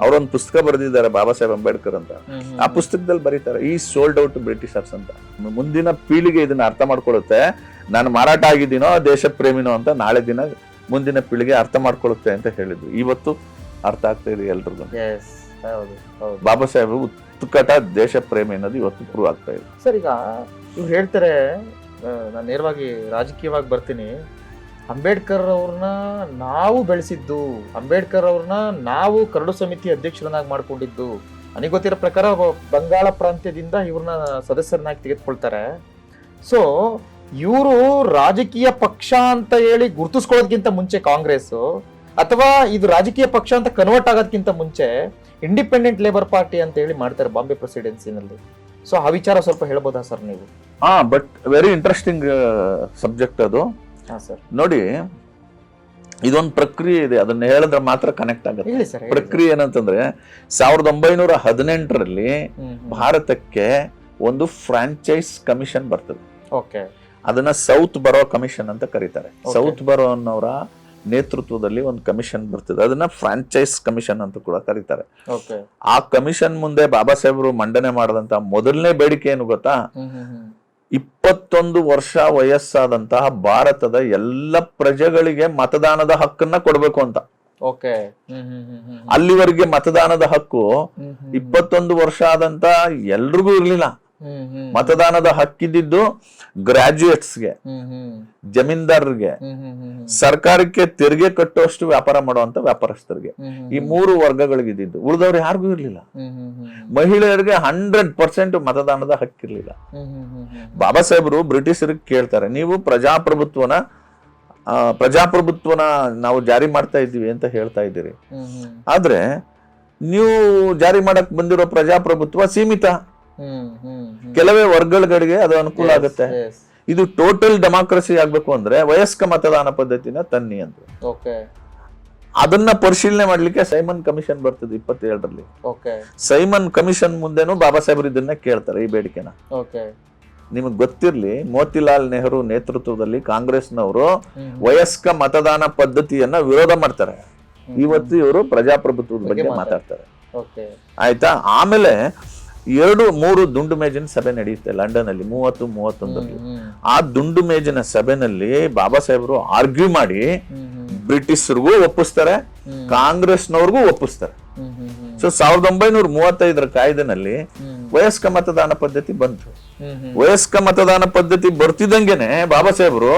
ಅವರೊಂದು ಪುಸ್ತಕ ಬರೆದಿದ್ದಾರೆ ಬಾಬಾ ಸಾಹೇಬ್ ಅಂಬೇಡ್ಕರ್ ಅಂತ. ಆ ಪುಸ್ತಕದಲ್ಲಿ ಬರೀತಾರೆ. ಈ ಸೋಲ್ಡ್ ಔಟ್ ಬ್ರಿಟಿಷರ್ಸ್ ಅಂತ. ಮುಂದಿನ ಪೀಳಿಗೆ ಇದನ್ನ ಅರ್ಥ ಮಾಡ್ಕೊಳ್ಳುತ್ತೆ. ನಾನು ಮಾರಾಟ ಆಗಿದ್ದೀನೋ ದೇಶ ಪ್ರೇಮಿನೋ ಅಂತ ನಾಳೆ ದಿನ ಮುಂದಿನ ಪೀಳಿಗೆ ಅರ್ಥ ಮಾಡ್ಕೊಳ್ಳುತ್ತೆ ಅಂತ ಹೇಳಿದ್ರು ಇವತ್ತು ಅರ್ಥ ಆಗ್ತಾ ಇದೆ ಎಲ್ರಿಗೂ. Yes. ಹೌದು ಹೌದು. ಬಾಬಾ ಸಾಹೇಬ್ ಉತ್ಕಟ ದೇಶ ಪ್ರೇಮಿ ಅನ್ನೋದು ಇವತ್ತು ಪ್ರೂವ್ ಆಗ್ತಾ ಇದೆ. ಸರ್ ಈಗ ಇವ್ರು ಹೇಳ್ತಾರೆ ನಾನು ನೇರವಾಗಿ ರಾಜಕೀಯವಾಗಿ ಬರ್ತೀನಿ. ಅಂಬೇಡ್ಕರ್ ಅವ್ರನ್ನ ನಾವು ಬೆಳೆಸಿದ್ದು ಅಂಬೇಡ್ಕರ್ ಅವ್ರನ್ನ ನಾವು ಕರಡು ಸಮಿತಿ ಅಧ್ಯಕ್ಷರನ್ನಾಗಿ ಮಾಡ್ಕೊಂಡಿದ್ದು. ನನಗೆ ಗೊತ್ತಿರೋ ಪ್ರಕಾರ ಬಂಗಾಳ ಪ್ರಾಂತ್ಯದಿಂದ ಇವ್ರನ್ನ ಸದಸ್ಯರನ್ನಾಗಿ ತೆಗೆದುಕೊಳ್ತಾರೆ. ಸೊ ಇವರು ರಾಜಕೀಯ ಪಕ್ಷ ಅಂತ ಹೇಳಿ ಗುರುತಿಸ್ಕೊಳ್ಳೋದಕ್ಕಿಂತ ಮುಂಚೆ ಕಾಂಗ್ರೆಸ್ ಅಥವಾ ಇದು ರಾಜಕೀಯ ಪಕ್ಷ ಅಂತ ಕನ್ವರ್ಟ್ ಆಗೋದಕ್ಕಿಂತ ಮುಂಚೆ ಇಂಡಿಪೆಂಡೆಂಟ್ ಲೇಬರ್ ಪಾರ್ಟಿ ಅಂತ ಹೇಳಿ ಮಾಡ್ತಾರೆ ಬಾಂಬೆ ಪ್ರೆಸಿಡೆನ್ಸಿನಲ್ಲಿ ಸೊ ಆ ವಿಚಾರ ಸ್ವಲ್ಪ ಹೇಳ್ಬೋದಾ ಸರ್ ನೀವು? ಹಾ ಬಟ್ ವೆರಿ ಇಂಟ್ರೆಸ್ಟಿಂಗ್ ಸಬ್ಜೆಕ್ಟ್ ಅದು. ಹಾ ಸರ್. ನೋಡಿ ಇದೊಂದು ಪ್ರಕ್ರಿಯೆ ಇದೆ. ಅದನ್ನ ಹೇಳಿದ್ರೆ ಮಾತ್ರ ಕನೆಕ್ಟ್ ಆಗುತ್ತೆ. ಪ್ರಕ್ರಿಯೆ ಏನಂತಂದ್ರೆ ಸಾವಿರದ ಒಂಬೈನೂರ ಹದಿನೆಂಟರಲ್ಲಿ ಭಾರತಕ್ಕೆ ಒಂದು ಫ್ರಾಂಚೈಸ್ ಕಮಿಷನ್ ಬರ್ತದೆ. ಓಕೆ ಅದನ್ನ ಸೌತ್ ಬರೋ ಕಮಿಷನ್ ಅಂತ ಕರೀತಾರೆ. ಸೌತ್ ಬರೋ ಅನ್ನೋರ ನೇತೃತ್ವದಲ್ಲಿ ಒಂದು ಕಮಿಷನ್ ಬರ್ತದೆ. ಅದನ್ನ ಫ್ರಾಂಚೈಸ್ ಕಮಿಷನ್ ಅಂತ ಕೂಡ ಕರೀತಾರೆ. ಆ ಕಮಿಷನ್ ಮುಂದೆ ಬಾಬಾ ಸಾಹೇಬರು ಮಂಡನೆ ಮಾಡದಂತ ಮೊದಲನೇ ಬೇಡಿಕೆ ಏನು ಗೊತ್ತಾ? ಇಪ್ಪತ್ತೊಂದು ವರ್ಷ ವಯಸ್ಸಾದಂತಹ ಭಾರತದ ಎಲ್ಲ ಪ್ರಜೆಗಳಿಗೆ ಮತದಾನದ ಹಕ್ಕನ್ನ ಕೊಡಬೇಕು ಅಂತ. ಓಕೆ ಅಲ್ಲಿವರೆಗೆ ಮತದಾನದ ಹಕ್ಕು ಇಪ್ಪತ್ತೊಂದು ವರ್ಷ ಆದಂತ ಎಲ್ರಿಗೂ ಇರ್ಲಿಲ್ಲ. ಮತದಾನದ ಹಕ್ಕಿದ್ದು ಗ್ರಾಜುಯೇಟ್ಸ್ಗೆ ಜಮೀನ್ದಾರರಿಗೆ. ಸರ್ಕಾರಕ್ಕೆ ತೆರಿಗೆ ಕಟ್ಟುವಷ್ಟು ವ್ಯಾಪಾರ ಮಾಡುವಂತ ವ್ಯಾಪಾರಸ್ಥರಿಗೆ. ಈ ಮೂರು ವರ್ಗಗಳಿಗಿದ್ದು ಉಳಿದವ್ರು ಯಾರಿಗೂ ಇರ್ಲಿಲ್ಲ. ಮಹಿಳೆಯರಿಗೆ ಹಂಡ್ರೆಡ್ ಪರ್ಸೆಂಟ್ ಮತದಾನದ ಹಕ್ಕಿರ್ಲಿಲ್ಲ. ಬಾಬಾ ಸಾಹೇಬರು ಬ್ರಿಟಿಷರಿಗೆ ಕೇಳ್ತಾರೆ ನೀವು ಪ್ರಜಾಪ್ರಭುತ್ವನ ಪ್ರಜಾಪ್ರಭುತ್ವನ ನಾವು ಜಾರಿ ಮಾಡ್ತಾ ಇದ್ದೀವಿ ಅಂತ ಹೇಳ್ತಾ ಇದ್ದೀರಿ. ಆದ್ರೆ ನೀವು ಜಾರಿ ಮಾಡಕ್ ಬಂದಿರೋ ಪ್ರಜಾಪ್ರಭುತ್ವ ಸೀಮಿತ. ಕೆಲವೇ ವರ್ಗಗಳಿಗೆ ಅದು ಅನುಕೂಲ ಆಗುತ್ತೆ. ಇದು ಟೋಟಲ್ ಡೆಮಾಕ್ರಸಿ ಆಗ್ಬೇಕು ಅಂದ್ರೆ ವಯಸ್ಕ ಮತದಾನ ಪದ್ಧತಿನ ತನ್ನಿ ಅಂತ. ಅದನ್ನ ಪರಿಶೀಲನೆ ಮಾಡ್ಲಿಕ್ಕೆ ಸೈಮನ್ ಕಮಿಷನ್ ಬರ್ತದೆ ಇಪ್ಪತ್ತೇಳರಲ್ಲಿ. ಸೈಮನ್ ಕಮಿಷನ್ ಮುಂದೆನೂ ಬಾಬಾ ಸಾಹೇಬ್ರು ಇದನ್ನ ಕೇಳ್ತಾರೆ ಈ ಬೇಡಿಕೆನ. ಓಕೆ ನಿಮಗೆ ಗೊತ್ತಿರ್ಲಿ ಮೋತಿಲಾಲ್ ನೆಹರು ನೇತೃತ್ವದಲ್ಲಿ ಕಾಂಗ್ರೆಸ್ನವರು ವಯಸ್ಕ ಮತದಾನ ಪದ್ಧತಿಯನ್ನ ವಿರೋಧ ಮಾಡ್ತಾರೆ. ಇವತ್ತು ಇವರು ಪ್ರಜಾಪ್ರಭುತ್ವದ ಬಗ್ಗೆ ಮಾತಾಡ್ತಾರೆ. ಆಯ್ತಾ? ಆಮೇಲೆ ಎರಡು ಮೂರು ದುಂಡು ಮೇಜಿನ ಸಭೆ ನಡೆಯುತ್ತೆ ಲಂಡನ್ ಅಲ್ಲಿ ಮೂವತ್ತು ಮೂವತ್ತೊಂದರಲ್ಲಿ. ಆ ದುಂಡು ಮೇಜಿನ ಸಭೆನಲ್ಲಿ ಬಾಬಾ ಸಾಹೇಬರು ಆರ್ಗ್ಯೂ ಮಾಡಿ ಬ್ರಿಟಿಷರಿಗೂ ಒಪ್ಪಿಸ್ತಾರೆ. ಕಾಂಗ್ರೆಸ್ನವ್ರಿಗೂ ಒಪ್ಪಿಸ್ತಾರೆ. ಸೊ ಸಾವಿರದ ಒಂಬೈನೂರ ಮೂವತ್ತೈದರ ಕಾಯ್ದೆನಲ್ಲಿ ವಯಸ್ಕ ಮತದಾನ ಪದ್ಧತಿ ಬಂತು. ವಯಸ್ಕ ಮತದಾನ ಪದ್ಧತಿ ಬರ್ತಿದ್ದಂಗೆನೆ ಬಾಬಾ ಸಾಹೇಬರು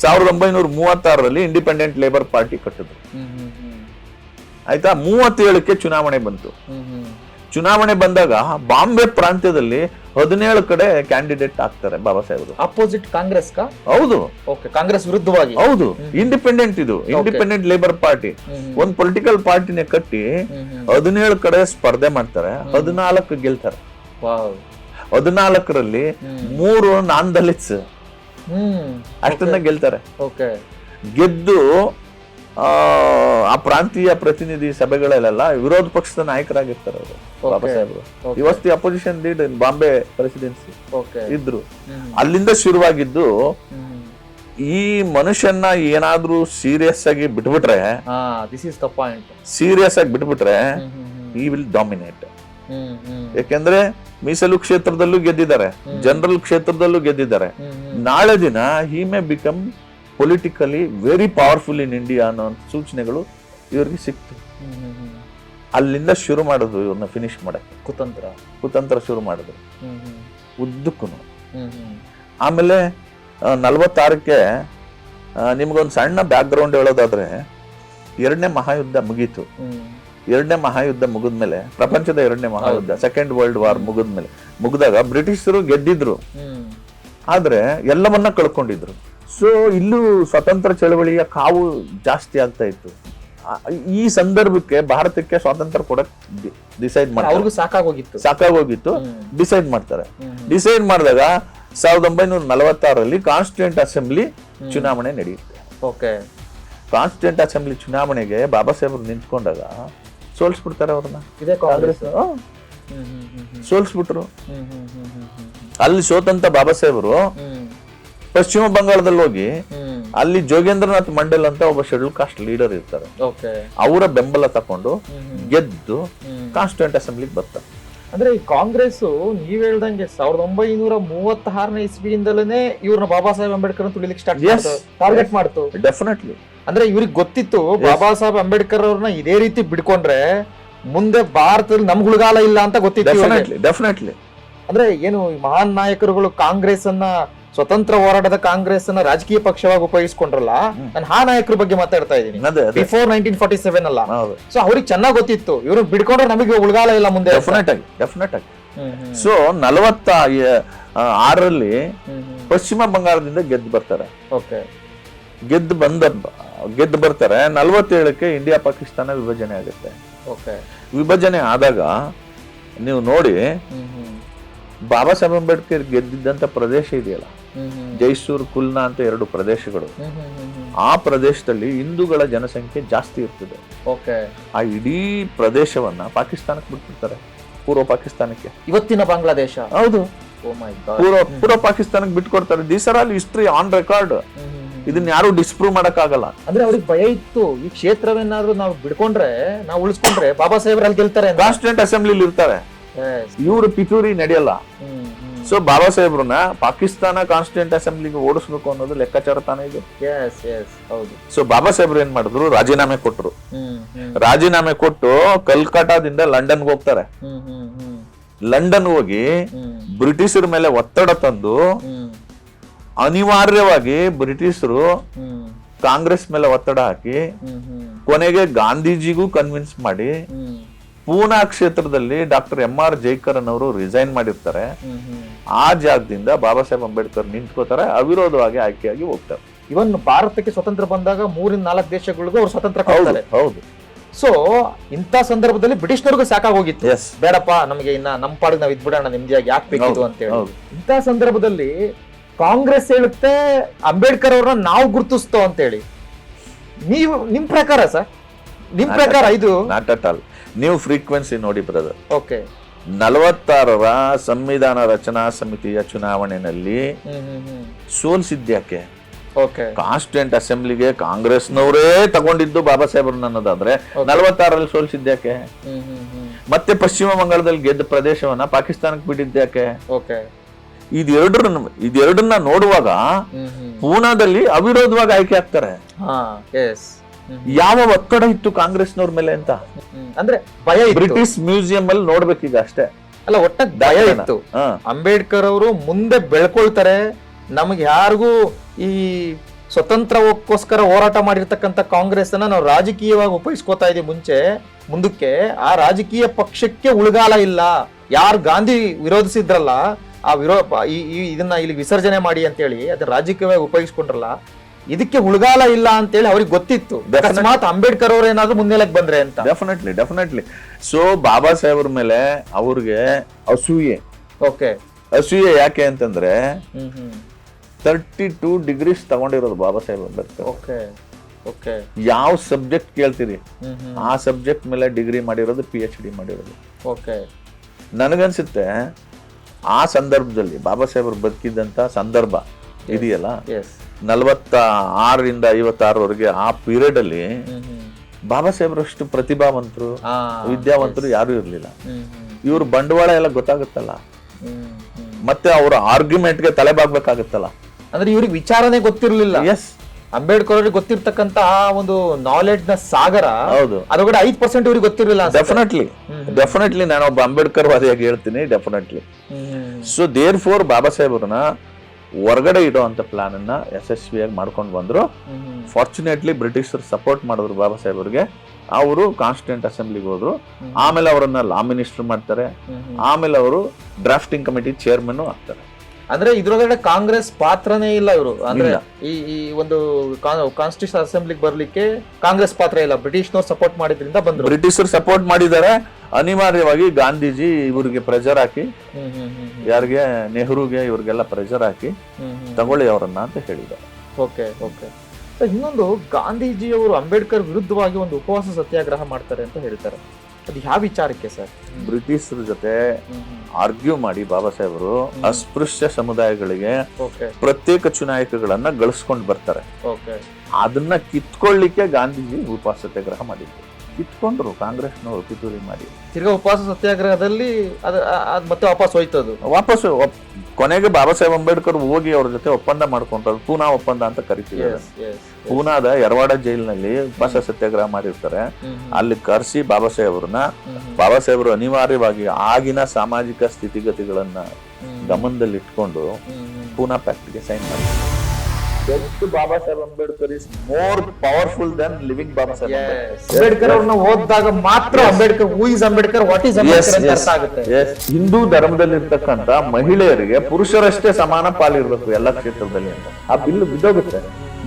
ಸಾವಿರದ ಒಂಬೈನೂರ ಮೂವತ್ತಾರರಲ್ಲಿ ಇಂಡಿಪೆಂಡೆಂಟ್ ಲೇಬರ್ ಪಾರ್ಟಿ ಕಟ್ಟಿದ್ರು. ಆಯ್ತಾ? ಮೂವತ್ತೇಳಕ್ಕೆ ಚುನಾವಣೆ ಬಂತು. ಚುನಾವಣೆ ಬಂದಾಗ ಬಾಂಬೆ ಪ್ರಾಂತ್ಯದಲ್ಲಿ ಹದಿನೇಳು ಕಡೆ ಕ್ಯಾಂಡಿಡೇಟ್ ಆಗ್ತಾರೆ ಬಾಬಾ ಸಾಹೇಬ್ ಅಪೋಸಿಟ್ ಕಾಂಗ್ರೆಸ್ ಕಾ? ಹೌದು. ಓಕೆ ಕಾಂಗ್ರೆಸ್ ವಿರುದ್ಧವಾಗಿ. ಹೌದು. ಇಂಡಿಪೆಂಡೆಂಟ್ ಇದು. ಇಂಡಿಪೆಂಡೆಂಟ್ ಲೇಬರ್ ಪಾರ್ಟಿ ಒಂದು ಪೊಲಿಟಿಕಲ್ ಪಾರ್ಟಿನೇ ಕಟ್ಟಿ ಹದಿನೇಳು ಕಡೆ ಸ್ಪರ್ಧೆ ಮಾಡ್ತಾರೆ. ಹದಿನಾಲ್ಕು ಗೆಲ್ತಾರೆ. ಹದಿನಾಲ್ಕರಲ್ಲಿ. ಮೂರು ನಾನ್ ದಲಿತ್ಸ್. ಅಷ್ಟನ್ನ ಗೆಲ್ತಾರೆ. ಓಕೆ ಗೆದ್ದು ಆ, ಪ್ರಾಂತೀಯ ಪ್ರತಿನಿಧಿ ಸಭೆಗಳಲ್ಲೆಲ್ಲ ವಿರೋಧ ಪಕ್ಷದ ನಾಯಕರಾಗಿರ್ತಾರೆ ಅವರು ಬಾಬಾ ಸಾಹೇಬರು. ಇವತ್ತು opposition lead in Bombay presidency ಇದ್ರು. ಅಲ್ಲಿಂದ ಶುರುವಾಗಿದ್ದು ಈ ಮನುಷ್ಯನ್ನ ಏನಾದ್ರೂ ಸೀರಿಯಸ್ ಆಗಿ ಬಿಟ್ಬಿಟ್ರೆ this is the point serious ಆಗಿ ಬಿಟ್ಬಿಟ್ರೆ ಈ ವಿಲ್ ಡಾಮಿನೇಟ್ ಯಾಕೆಂದ್ರೆ ಮೀಸಲು ಕ್ಷೇತ್ರದಲ್ಲೂ ಗೆದ್ದಿದ್ದಾರೆ ಜನರಲ್ ಕ್ಷೇತ್ರದಲ್ಲೂ ಗೆದ್ದಿದ್ದಾರೆ. ನಾಳೆ ದಿನ he may become politically very powerful in India ಅನ್ನೋ ಸೂಚನೆಗಳು ಇವ್ರಿಗೆ ಸಿಕ್ತು. ಅಲ್ಲಿಂದ ಶುರು ಮಾಡಿದ್ರು ಇವ್ರನ್ನ ಫಿನಿಶ್ ಮಾಡಕ್ಕೆ. ಕುತಂತ್ರ. ಕುತಂತ್ರ ಶುರು ಮಾಡಿದ್ರು. ಉದ್ದಕ್ಕೂ ಆಮೇಲೆ ನಲ್ವತ್ತಾರಕ್ಕೆ ನಿಮ್ಗೊಂದು ಸಣ್ಣ ಬ್ಯಾಕ್ ಗ್ರೌಂಡ್ ಹೇಳೋದಾದ್ರೆ ಎರಡನೇ ಮಹಾಯುದ್ಧ ಮುಗೀತು. ಎರಡನೇ ಮಹಾಯುದ್ಧ ಮುಗಿದ್ಮೇಲೆ ಪ್ರಪಂಚದ ಎರಡನೇ ಮಹಾಯುದ್ಧ ಸೆಕೆಂಡ್ ವರ್ಲ್ಡ್ ವಾರ್ ಮುಗಿದ್ಮೇಲೆ ಮುಗಿದಾಗ ಬ್ರಿಟಿಷರು ಗೆದ್ದಿದ್ರು. ಆದ್ರೆ ಎಲ್ಲವನ್ನ ಕಳ್ಕೊಂಡಿದ್ರು. ಸೊ ಇಲ್ಲೂ ಸ್ವತಂತ್ರ ಚಳವಳಿಯ ಕಾವು ಜಾಸ್ತಿ ಆಗ್ತಾ ಇತ್ತು. ಈ ಸಂದರ್ಭಕ್ಕೆ ಭಾರತಕ್ಕೆ ಸ್ವಾತಂತ್ರ್ಯ ಕೊಡಕ್ ಡಿಸೈಡ್ ಮಾಡ್ತಾರೆ. ಅವ್ರಿಗೂ ಸಾಕಾಗೋಗಿತ್ತು. ಸಾಕಾಗೋಗಿತ್ತು. ಡಿಸೈಡ್ ಮಾಡ್ತಾರೆ. ಡಿಸೈಡ್ ಮಾಡಿದಾಗ ಸಾವಿರದ ಒಂಬೈನೂರ ನಲವತ್ತಾರರಲ್ಲಿ ಕಾನ್ಸ್ಟಿಟ್ಯೂಂಟ್ ಅಸೆಂಬ್ಲಿ ಚುನಾವಣೆ ನಡೆಯುತ್ತೆ. ಓಕೆ ಕಾನ್ಸ್ಟಿಟ್ಯೂಂಟ್ ಅಸೆಂಬ್ಲಿ ಚುನಾವಣೆಗೆ ಬಾಬಾ ಸಾಹೇಬ್ರು ನಿಂತ್ಕೊಂಡಾಗ ಸೋಲ್ಸ್ಬಿಡ್ತಾರೆ ಅವ್ರನ್ನ. ಇದೇ ಕಾಂಗ್ರೆಸ್. ಸೋಲ್ಸ್ಬಿಟ್ರು. ಅಲ್ಲಿ ಸೋತಂತ ಬಾಬಾ ಸಾಹೇಬರು ಪಶ್ಚಿಮ ಬಂಗಾಳದಲ್ಲಿ ಹೋಗಿ ಅಲ್ಲಿ ಜೋಗೇಂದ್ರನಾಥ್ ಮಂಡಲ್ ಅಂತ ಒಬ್ಬ ಶೆಡ್ಯೂಲ್ ಕಾಸ್ಟ್ ಲೀಡರ್ ಇರ್ತಾರೆ. ಓಕೆ. ಅವರ ಬೆಂಬಲ ತಕೊಂಡು ಗೆದ್ದು ಕಾನ್ಸ್ಟಿಟ್ಯೂಂಟ್ ಅಸೆಂಬ್ಲಿಗೆ ಬರ್ತಾರೆ. ಅಂದ್ರೆ ಈ ಕಾಂಗ್ರೆಸ್ ನೀವ್ ಹೇಳ್ದಂಗೆ ಸಾವಿರದ ಒಂಬೈನೂರ ಮೂವತ್ತಾರನೇ ಇಸ್ವಿಯಿಂದಲೇ ಇವ್ರನ್ನ ಬಾಬಾ ಸಾಹೇಬ್ ಅಂಬೇಡ್ಕರ್ ತುಳಿಲಿಕ್ಕೆ ಸ್ಟಾರ್ಟ್. ಟಾರ್ಗೆಟ್ ಮಾಡ್ತು ಡೆಫಿನೆಟ್ಲಿ ಅಂದ್ರೆ ಇವ್ರಿಗೆ ಗೊತ್ತಿತ್ತು ಬಾಬಾ ಸಾಹೇಬ್ ಅಂಬೇಡ್ಕರ್ ಅವ್ರನ್ನ ಇದೇ ರೀತಿ ಬಿಡ್ಕೊಂಡ್ರೆ ಮುಂದೆ ಭಾರತದಲ್ಲಿ ನಮ್ ಹುಳುಗಾಲ ಇಲ್ಲ ಅಂತ ಗೊತ್ತಿತ್ತು ಡೆಫಿನೆಟ್ಲಿ ಅಂದ್ರೆ ಏನು ಮಹಾನ್ ನಾಯಕರುಗಳು ಕಾಂಗ್ರೆಸ್ ಅನ್ನ ಸ್ವತಂತ್ರ ಹೋರಾಟದ ಕಾಂಗ್ರೆಸ್ ಅನ್ನ ರಾಜಕೀಯ ಪಕ್ಷವಾಗಿ ಉಪಯೋಗಿಸಿಕೊಂಡ್ರಲ್ಲ ನಾನು ಆ ನಾಯಕರ ಬಗ್ಗೆ ಮಾತಾಡ್ತಾ ಇದ್ದೀನಿ. ಬಿಫೋರ್ ನೈನ್ಟೀನ್ ಫಾರ್ಟಿ ಸೆವೆನ್ ಅಲ್ಲ. ಸೊ ಅವ್ರಿಗೆ ಚೆನ್ನಾಗಿ ಗೊತ್ತಿತ್ತು. ಇವ್ರು ಬಿಡ್ಕೊಂಡ್ರೆ ನಮಗೆ ಉಳ್ಗಾಲ ಇಲ್ಲ ಮುಂದೆ. ಡೆಫಿನೆಟ್ ಆಗಿ ಡೆಫಿನೆಟ್ ಆಗಿ. ಸೊ ನಲವತ್ತ ಆರರಲ್ಲಿ. ಪಶ್ಚಿಮ ಬಂಗಾಳದಿಂದ ಗೆದ್ದು ಬರ್ತಾರೆ. ಓಕೆ. ಗೆದ್ದು ಬಂದ ಗೆದ್ದು ಬರ್ತಾರೆ. ನಲವತ್ತೇಳಕ್ಕೆ ಇಂಡಿಯಾ ಪಾಕಿಸ್ತಾನ ವಿಭಜನೆ ಆಗುತ್ತೆ. ಓಕೆ. ವಿಭಜನೆ ಆದಾಗ ನೀವು ನೋಡಿ ಬಾಬಾ ಸಾಹೇಬ್ ಅಂಬೇಡ್ಕರ್ ಗೆದ್ದಿದ್ದಂತ ಪ್ರದೇಶ ಇದೆಯಲ್ಲ. ಜೈಸೂರ್ ಕುಲ್ನಾ ಅಂತ ಎರಡು ಪ್ರದೇಶಗಳು. ಆ ಪ್ರದೇಶದಲ್ಲಿ ಹಿಂದೂಗಳ ಜನಸಂಖ್ಯೆ ಜಾಸ್ತಿ ಇರ್ತದೆ. ಓಕೆ. ಆ ಇಡೀ ಪ್ರದೇಶವನ್ನ ಪಾಕಿಸ್ತಾನಕ್ಕೆ ಬಿಟ್ಬಿಡ್ತಾರೆ. ಪೂರ್ವ ಪಾಕಿಸ್ತಾನಕ್ಕೆ. ಇವತ್ತಿನ ಬಾಂಗ್ಲಾದೇಶ. ಹೌದು. ಗಾಡ್ ಪೂರ್ವ ಪೂರ್ವ ಪಾಕಿಸ್ತಾನಕ್ಕೆ ಬಿಟ್ಕೊಡ್ತಾರೆ. These are all history on record ಇದನ್ನ ಯಾರು ಡಿಸ್ಪ್ರೂವ್ ಮಾಡಕ್ ಆಗಲ್ಲ ಅಂದ್ರೆ ಅವ್ರಿಗೆ ಭಯ ಇತ್ತು. ಈ ಕ್ಷೇತ್ರವೇನಾದ್ರೂ ನಾವು ಬಿಡ್ಕೊಂಡ್ರೆ ನಾವು ಉಳಿಸ್ಕೊಂಡ್ರೆ ಬಾಬಾ ಸಾಹೇಬ್ರಲ್ಲಿ ಗೆಲ್ತಾರೆ ಕಾನ್ಸ್ಟಿಟ್ಯೂಂಟ್ ಅಸೆಂಬ್ಲಿಲಿ ಇರ್ತಾರೆ. ಇವರು ಪಿತೂರಿ ನಡೆಯಲ್ಲ. ಸೊ ಬಾಬಾ ಸಾಹೇಬ್ರನ್ನ ಪಾಕಿಸ್ತಾನ ಕಾನ್ಸ್ಟಿಟ್ಯೂಂಟ್ ಅಸೆಂಬ್ಲಿಗೆ ಓಡಿಸ್ಬೇಕು ಅನ್ನೋದು ಲೆಕ್ಕಾಚಾರ ತಾನೇ ಇದೆ? ಹೌದು. ಸೊ ಬಾಬಾ ಸಾಹೇಬ್ರು ಏನ್ ಮಾಡಿದ್ರು? ರಾಜೀನಾಮೆ ಕೊಟ್ರು. ರಾಜೀನಾಮೆ ಕೊಟ್ಟು ಕಲ್ಕಟಾದಿಂದ ಲಂಡನ್ಗೆ ಹೋಗ್ತಾರೆ. ಲಂಡನ್ ಹೋಗಿ ಬ್ರಿಟಿಷರ ಮೇಲೆ ಒತ್ತಡ ತಂದು ಅನಿವಾರ್ಯವಾಗಿ ಬ್ರಿಟಿಷರು ಕಾಂಗ್ರೆಸ್ ಮೇಲೆ ಒತ್ತಡ ಹಾಕಿ ಕೊನೆಗೆ ಗಾಂಧೀಜಿಗೂ ಕನ್ವಿನ್ಸ್ ಮಾಡಿ ಪೂನಾ ಕ್ಷೇತ್ರದಲ್ಲಿ ಡಾಕ್ಟರ್ ಎಂ ಆರ್ ಜೈಕರನ್ ಅವರು ರಿಸೈನ್ ಮಾಡಿರ್ತಾರೆ. ಆ ಜಾಗದಿಂದ ಬಾಬಾ ಸಾಹೇಬ್ ಅಂಬೇಡ್ಕರ್ ನಿಂತ್ಕೋತಾರೆ ಅವಿರೋಧವಾಗಿ ಆಯ್ಕೆಯಾಗಿ ಹೋಗ್ತಾರೆ. ಇವನ್ ಭಾರತಕ್ಕೆ ಸ್ವತಂತ್ರ ಬಂದಾಗ ಮೂರಿಂದ ನಾಲ್ಕು ದೇಶಗಳಿಗೂ ಅವ್ರು ಸ್ವತಂತ್ರ ಕೊಡ್ತಾರೆ. ಹೌದು ಸೊ ಇಂಥ ಸಂದರ್ಭದಲ್ಲಿ ಬ್ರಿಟಿಷ್ನವ್ರಿಗೂ ಸಾಕಾಗೋಗಿತ್ತು. ಬೇಡಪ್ಪ ನಮಗೆ ಇನ್ನ ನಮ್ಮ ಪಾಡಿಗೆ ನಾವು ಇದ್ಬಿಡೋಣ ನಿಮ್ದಿಯಾಗಿ ಯಾಕೆ ಬೇಕಿದ್ವು ಹೌದು, ಅಂತ ಹೇಳಿ. ಇಂಥ ಸಂದರ್ಭದಲ್ಲಿ ಕಾಂಗ್ರೆಸ್ ಹೇಳುತ್ತೆ ಅಂಬೇಡ್ಕರ್ ಅವ್ರನ್ನ ನಾವು ಗುರುತಿಸ್ತೋ ಅಂತ ಹೇಳಿ ನೀವು ನಿಮ್ ಪ್ರಕಾರ ಸರ್? ನಿಮ್ ಪ್ರಕಾರ ಇದು? ನಾಟ್ ಅಟ್ ಆಲ್ ನೀವು ಫ್ರೀಕ್ವೆನ್ಸಿ ನೋಡಿ ಬ್ರದರ್ ಓಕೆ ನಲವತ್ತಾರರ ಸಂವಿಧಾನ ರಚನಾ ಸಮಿತಿಯ ಚುನಾವಣೆಯಲ್ಲಿ ಸೋಲ್ಸಿದ್ಯಾಕೆ ಓಕೆ ಕಾನ್ಸ್ಟಿಟ್ಯೂಂಟ್ ಅಸೆಂಬ್ಲಿಗೆ ಕಾಂಗ್ರೆಸ್ನವರೇ ತಗೊಂಡಿದ್ದು ಬಾಬಾ ಸಾಹೇಬ್ರನ್ನ ಅನ್ನೋದಾದ್ರೆ ನಲವತ್ತಾರಲ್ಲಿ ಸೋಲ್ಸಿದ್ಯಾಕೆ ಮತ್ತೆ ಪಶ್ಚಿಮ ಬಂಗಾಳದಲ್ಲಿ ಗೆದ್ದ ಪ್ರದೇಶವನ್ನ ಪಾಕಿಸ್ತಾನಕ್ಕೆ ಬಿಟ್ಟಿದ್ಯಾಕೆ ಓಕೆ ಇದೆರಡನ್ನ ನೋಡುವಾಗ ಪೂನಾದಲ್ಲಿ ಅವಿರೋಧವಾಗಿ ಆಯ್ಕೆ ಆಗ್ತಾರೆ. ಯಾವ ಒತ್ತಡ ಇತ್ತು ಕಾಂಗ್ರೆಸ್ನವ್ರ ಮೇಲೆ ಅಂತ? ಅಂದ್ರೆ ಭಯ ಇತ್ತು. ಬ್ರಿಟಿಷ್ ಮ್ಯೂಸಿಯಂ ಅಲ್ಲಿ ನೋಡ್ಬೇಕೀಗ ಅಷ್ಟೇ. ಅಲ್ಲ ಒಟ್ಟ ಭಯ ಇತ್ತು. ಅಂಬೇಡ್ಕರ್ ಅವರು ಮುಂದೆ ಬೆಳ್ಕೊಳ್ತಾರೆ. ನಮ್ಗೆ ಯಾರಿಗೂ ಈ ಸ್ವತಂತ್ರಕ್ಕೋಸ್ಕರ ಹೋರಾಟ ಮಾಡಿರ್ತಕ್ಕಂಥ ಕಾಂಗ್ರೆಸ್ ಅನ್ನ ನಾವು ರಾಜಕೀಯವಾಗಿ ಉಪಯೋಗಿಸ್ಕೋತಾ ಇದೀವಿ ಮುಂಚೆ ಮುಂದಕ್ಕೆ. ಆ ರಾಜಕೀಯ ಪಕ್ಷಕ್ಕೆ ಉಳಗಾಲ ಇಲ್ಲ. ಯಾರು ಗಾಂಧಿ ವಿರೋಧಿಸಿದ್ರಲ್ಲ ಆ ವಿರೋ ಈ ಈ- ಇದನ್ನ ಇಲ್ಲಿ ವಿಸರ್ಜನೆ ಮಾಡಿ ಅಂತೇಳಿ ಅದನ್ನ ರಾಜಕೀಯವಾಗಿ ಉಪಯೋಗಿಸ್ಕೊಂಡ್ರಲ್ಲ ಇದಕ್ಕೆ ಹುಳಗಾಲ ಇಲ್ಲ ಅಂತೇಳಿ ಅವ್ರಿಗೆ ಗೊತ್ತಿತ್ತು. ಅಕಸ್ಮಾತ್ ಅಂಬೇಡ್ಕರ್ ಅವ್ರು ಏನಾದ್ರು ಮುನ್ನೆಲೆಗೆ ಬಂದ್ರೆ ಅಂತ. ಡೆಫಿನೆಟ್ಲಿ ಡೆಫಿನೆಟ್ಲಿ ಸೊ ಬಾಬಾ ಸಾಹೇಬ್ರ ಮೇಲೆ ಅವ್ರಿಗೆ ಅಸೂಯೆ. ಓಕೆ ಅಸೂಯೆ ಯಾಕೆ ಅಂತಂದ್ರೆ ತರ್ಟಿ ಟೂ ಡಿಗ್ರೀಸ್ ತಗೊಂಡಿರೋದು ಬಾಬಾ ಸಾಹೇಬ್ ಅಂಬೇಡ್ಕರ್. ಓಕೆ ಓಕೆ ಯಾವ ಸಬ್ಜೆಕ್ಟ್ ಕೇಳ್ತೀರಿ? ಆ ಸಬ್ಜೆಕ್ಟ್ ಮೇಲೆ ಡಿಗ್ರಿ ಮಾಡಿರೋದು ಪಿ ಎಚ್ ಡಿ ಮಾಡಿರೋದು. ಓಕೆ ನನಗನ್ಸುತ್ತೆ ಆ ಸಂದರ್ಭದಲ್ಲಿ ಬಾಬಾ ಸಾಹೇಬ್ರು ಬದುಕಿದ್ದಂತ ಸಂದರ್ಭ ಇದೆಯಲ್ಲ? ಎಸ್ ನಲವತ್ತ ಆರರಿಂದ ಐವತ್ತಾರವರೆಗೆ ಆ ಪೀರಿಯಡ್ ಅಲ್ಲಿ ಬಾಬಾ ಸಾಹೇಬ್ರಷ್ಟು ಪ್ರತಿಭಾವಂತರು ವಿದ್ಯಾವಂತರು ಯಾರು ಇರ್ಲಿಲ್ಲ. ಇವ್ರ ಬಂಡವಾಳ ಎಲ್ಲ ಗೊತ್ತಾಗುತ್ತಲ್ಲ. ಮತ್ತೆ ಅವ್ರ ಆರ್ಗ್ಯುಮೆಂಟ್ಗೆ ತಲೆ ಬಾಗ್ಬೇಕಾಗತ್ತಲ್ಲ ಅಂದ್ರೆ ಇವ್ರಿಗೆ ವಿಚಾರನೆ ಗೊತ್ತಿರ್ಲಿಲ್ಲ. ಎಸ್ ಅಂಬೇಡ್ಕರ್ ಅವ್ರಿಗೆ ಗೊತ್ತಿರ್ತಕ್ಕಂತ ಆ ಒಂದು ನಾಲೆಡ್ಜ್ನ ಸಾಗರ ಹೌದು. ಅದ್ರೊಳಗಡೆ ಐದ್ ಪರ್ಸೆಂಟ್ ಇವ್ರಿಗೆ ಗೊತ್ತಿರಲಿಲ್ಲ ಡೆಫಿನೆಟ್ಲಿ ಡೆಫಿನೆಟ್ಲಿ ನಾನು ಒಬ್ಬ ಅಂಬೇಡ್ಕರ್ ವಾದಿಯಾಗಿ ಹೇಳ್ತೀನಿ definitely so therefore Baba ಸಾಹೇಬ್ರನ್ನ ಹೊರಗಡೆ ಇಡೋ ಅಂತ ಪ್ಲಾನ್ ಅನ್ನ ಯಶಸ್ವಿಯಾಗಿ ಮಾಡ್ಕೊಂಡು ಬಂದ್ರು. ಫಾರ್ಚುನೇಟ್ಲಿ ಬ್ರಿಟಿಷರು ಸಪೋರ್ಟ್ ಮಾಡಿದ್ರು ಬಾಬಾ ಸಾಹೇಬ್ರಿಗೆ ಅವರು ಕಾನ್ಸ್ಟಿಟ್ಯೂಂಟ್ ಅಸೆಂಬ್ಲಿಗೆ ಹೋದ್ರು. ಆಮೇಲೆ ಅವರನ್ನ ಲಾ ಮಿನಿಸ್ಟರ್ ಮಾಡ್ತಾರೆ. ಆಮೇಲೆ ಅವರು ಡ್ರಾಫ್ಟಿಂಗ್ ಕಮಿಟಿ ಚೇರ್ಮನ್ ಆಗ್ತಾರೆ. ಅಂದ್ರೆ ಇದ್ರೊಳಗಡೆ ಕಾಂಗ್ರೆಸ್ ಪಾತ್ರನೇ ಇಲ್ಲ ಇವರು. ಅಂದ್ರೆ ಈ ಈ ಒಂದು ಕಾನ್ಸ್ಟಿಟ್ಯೂಷನ್ ಅಸೆಂಬ್ಲಿಗೆ ಬರ್ಲಿಕ್ಕೆ ಕಾಂಗ್ರೆಸ್ ಪಾತ್ರ ಇಲ್ಲ. ಬ್ರಿಟಿಷ್ನವ್ರು ಸಪೋರ್ಟ್ ಮಾಡಿದ್ರಿಂದ ಬಂದ್ರು. ಬ್ರಿಟಿಷರು ಸಪೋರ್ಟ್ ಮಾಡಿದ್ದಾರೆ. ಅನಿವಾರ್ಯವಾಗಿ ಗಾಂಧೀಜಿ ಇವ್ರಿಗೆ ಪ್ರೆಜರ್ ಹಾಕಿ ಯಾರಿಗೆ ನೆಹರುಗೆ ಇವ್ರಿಗೆಲ್ಲ ಪ್ರೆಜರ್ ಹಾಕಿ ತಗೊಳ್ಳಿ ಅವರನ್ನ ಅಂತ ಹೇಳಿದ್ದಾರೆ. Okay okay. ಇನ್ನೊಂದು ಗಾಂಧೀಜಿಯವರು ಅಂಬೇಡ್ಕರ್ ವಿರುದ್ಧವಾಗಿ ಒಂದು ಉಪವಾಸ ಸತ್ಯಾಗ್ರಹ ಮಾಡ್ತಾರೆ ಅಂತ ಹೇಳ್ತಾರೆ ಅದು ಯಾವ ವಿಚಾರಕ್ಕೆ ಸರ್? ಬ್ರಿಟಿಷರ ಜೊತೆ ಆರ್ಗ್ಯೂ ಮಾಡಿ ಬಾಬಾ ಸಾಹೇಬರು ಅಸ್ಪೃಶ್ಯ ಸಮುದಾಯಗಳಿಗೆ ಓಕೆ. ಪ್ರತ್ಯೇಕ ಚುನಾಯಕಗಳನ್ನ ಗಳಿಸ್ಕೊಂಡು ಬರ್ತಾರೆ. ಓಕೆ. ಅದನ್ನ ಕಿತ್ಕೊಳ್ಳಿಕ್ಕೆ ಗಾಂಧೀಜಿ ಉಪವಾಸ ಸತ್ಯಾಗ್ರಹ ಮಾಡಿದ್ರು. ಕಿತ್ಕೊಂಡ್ರು ಕಾಂಗ್ರೆಸ್ನವರು ಪಿತೂರಿ ಮಾಡಿ ತಿರ್ಗಾ ಉಪವಾಸ ಸತ್ಯಾಗ್ರಹದಲ್ಲಿ ಅದು ಅದ್ ಮತ್ತೆ ವಾಪಸ್ ಹೋಯ್ತದು. ವಾಪಸ್ ಒಪ್- ಕೊನೆಗೆ ಬಾಬಾ ಸಾಹೇಬ್ ಅಂಬೇಡ್ಕರ್ ಹೋಗಿ ಅವ್ರ ಜೊತೆ ಒಪ್ಪಂದ ಮಾಡ್ಕೊಂಡ್ರು. ಪೂನಾ ಒಪ್ಪಂದ ಅಂತ ಕರಿತೀವಿ ಪೂನಾದ ಯರವಾಡ ಜೈಲಿನಲ್ಲಿ ಉಪವಾಸ ಸತ್ಯಾಗ್ರಹ ಮಾಡಿರ್ತಾರೆ. ಅಲ್ಲಿ ಕರೆಸಿ ಬಾಬಾ ಸಾಹೇಬ್ರನ್ನ ಬಾಬಾ ಸಾಹೇಬ್ರು ಅನಿವಾರ್ಯವಾಗಿ ಆಗಿನ ಸಾಮಾಜಿಕ ಸ್ಥಿತಿಗತಿಗಳನ್ನ ಗಮನದಲ್ಲಿ ಇಟ್ಕೊಂಡು ಪೂನಾ ಪ್ಯಾಕ್ಟ್ಗೆ ಸೈನ್ ಮಾಡಿದ್ರು. Dead Baba Saheb Ambedkar is more powerful than living Baba Saheb Ambedkar. ಅವ್ರನ್ನ ಓದಿದಾಗ ಮಾತ್ರ Ambedkar who is Ambedkar what is Ambedkar ಅಂತ ಅರ್ಥ ಆಗುತ್ತೆ. Yes. ಹಿಂದೂ ಧರ್ಮದಲ್ಲಿರ್ತಕ್ಕಂತ ಮಹಿಳೆಯರಿಗೆ ಪುರುಷರಷ್ಟೇ ಸಮಾನ ಪಾಲಿರ್ಬೇಕು ಎಲ್ಲಾ ಕ್ಷೇತ್ರದಲ್ಲಿ ಅಂತ. ಆ ಬಿಲ್ ಬಿದ್ದೋಗುತ್ತೆ.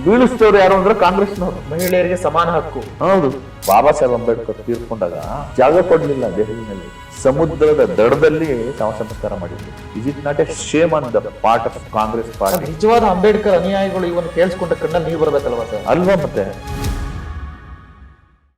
ಬೀಳಿಸ್ತವ್ರು ಯಾರು ಅಂದ್ರೆ ಕಾಂಗ್ರೆಸ್ನವರು. ಮಹಿಳೆಯರಿಗೆ ಸಮಾನ ಹಕ್ಕು. ಹೌದು. ಬಾಬಾ ಸಾಹೇಬ್ ಅಂಬೇಡ್ಕರ್ ತೀರ್ಕೊಂಡಾಗ ಜಾಗ ಕೊಡ್ಲಿಲ್ಲ ದೆಹಲಿನಲ್ಲಿ. ಸಮುದ್ರದ ದಡದಲ್ಲಿ ಶವ ಸಂಸ್ಕಾರ ಮಾಡಿದ್ರು. Is it not a shame on the part of Congress party ನಿಜವಾದ ಅಂಬೇಡ್ಕರ್ ಅನುಯಾಯಿಗಳು ಇವನ್ನ ಕೇಳಿಸ್ಕೊಂಡ ಕಣ್ಣಲ್ಲಿ ನೀವು ಬರ್ಬೇಕಲ್ವಾ ಸರ್? ಅಲ್ವಾ ಮತ್ತೆ?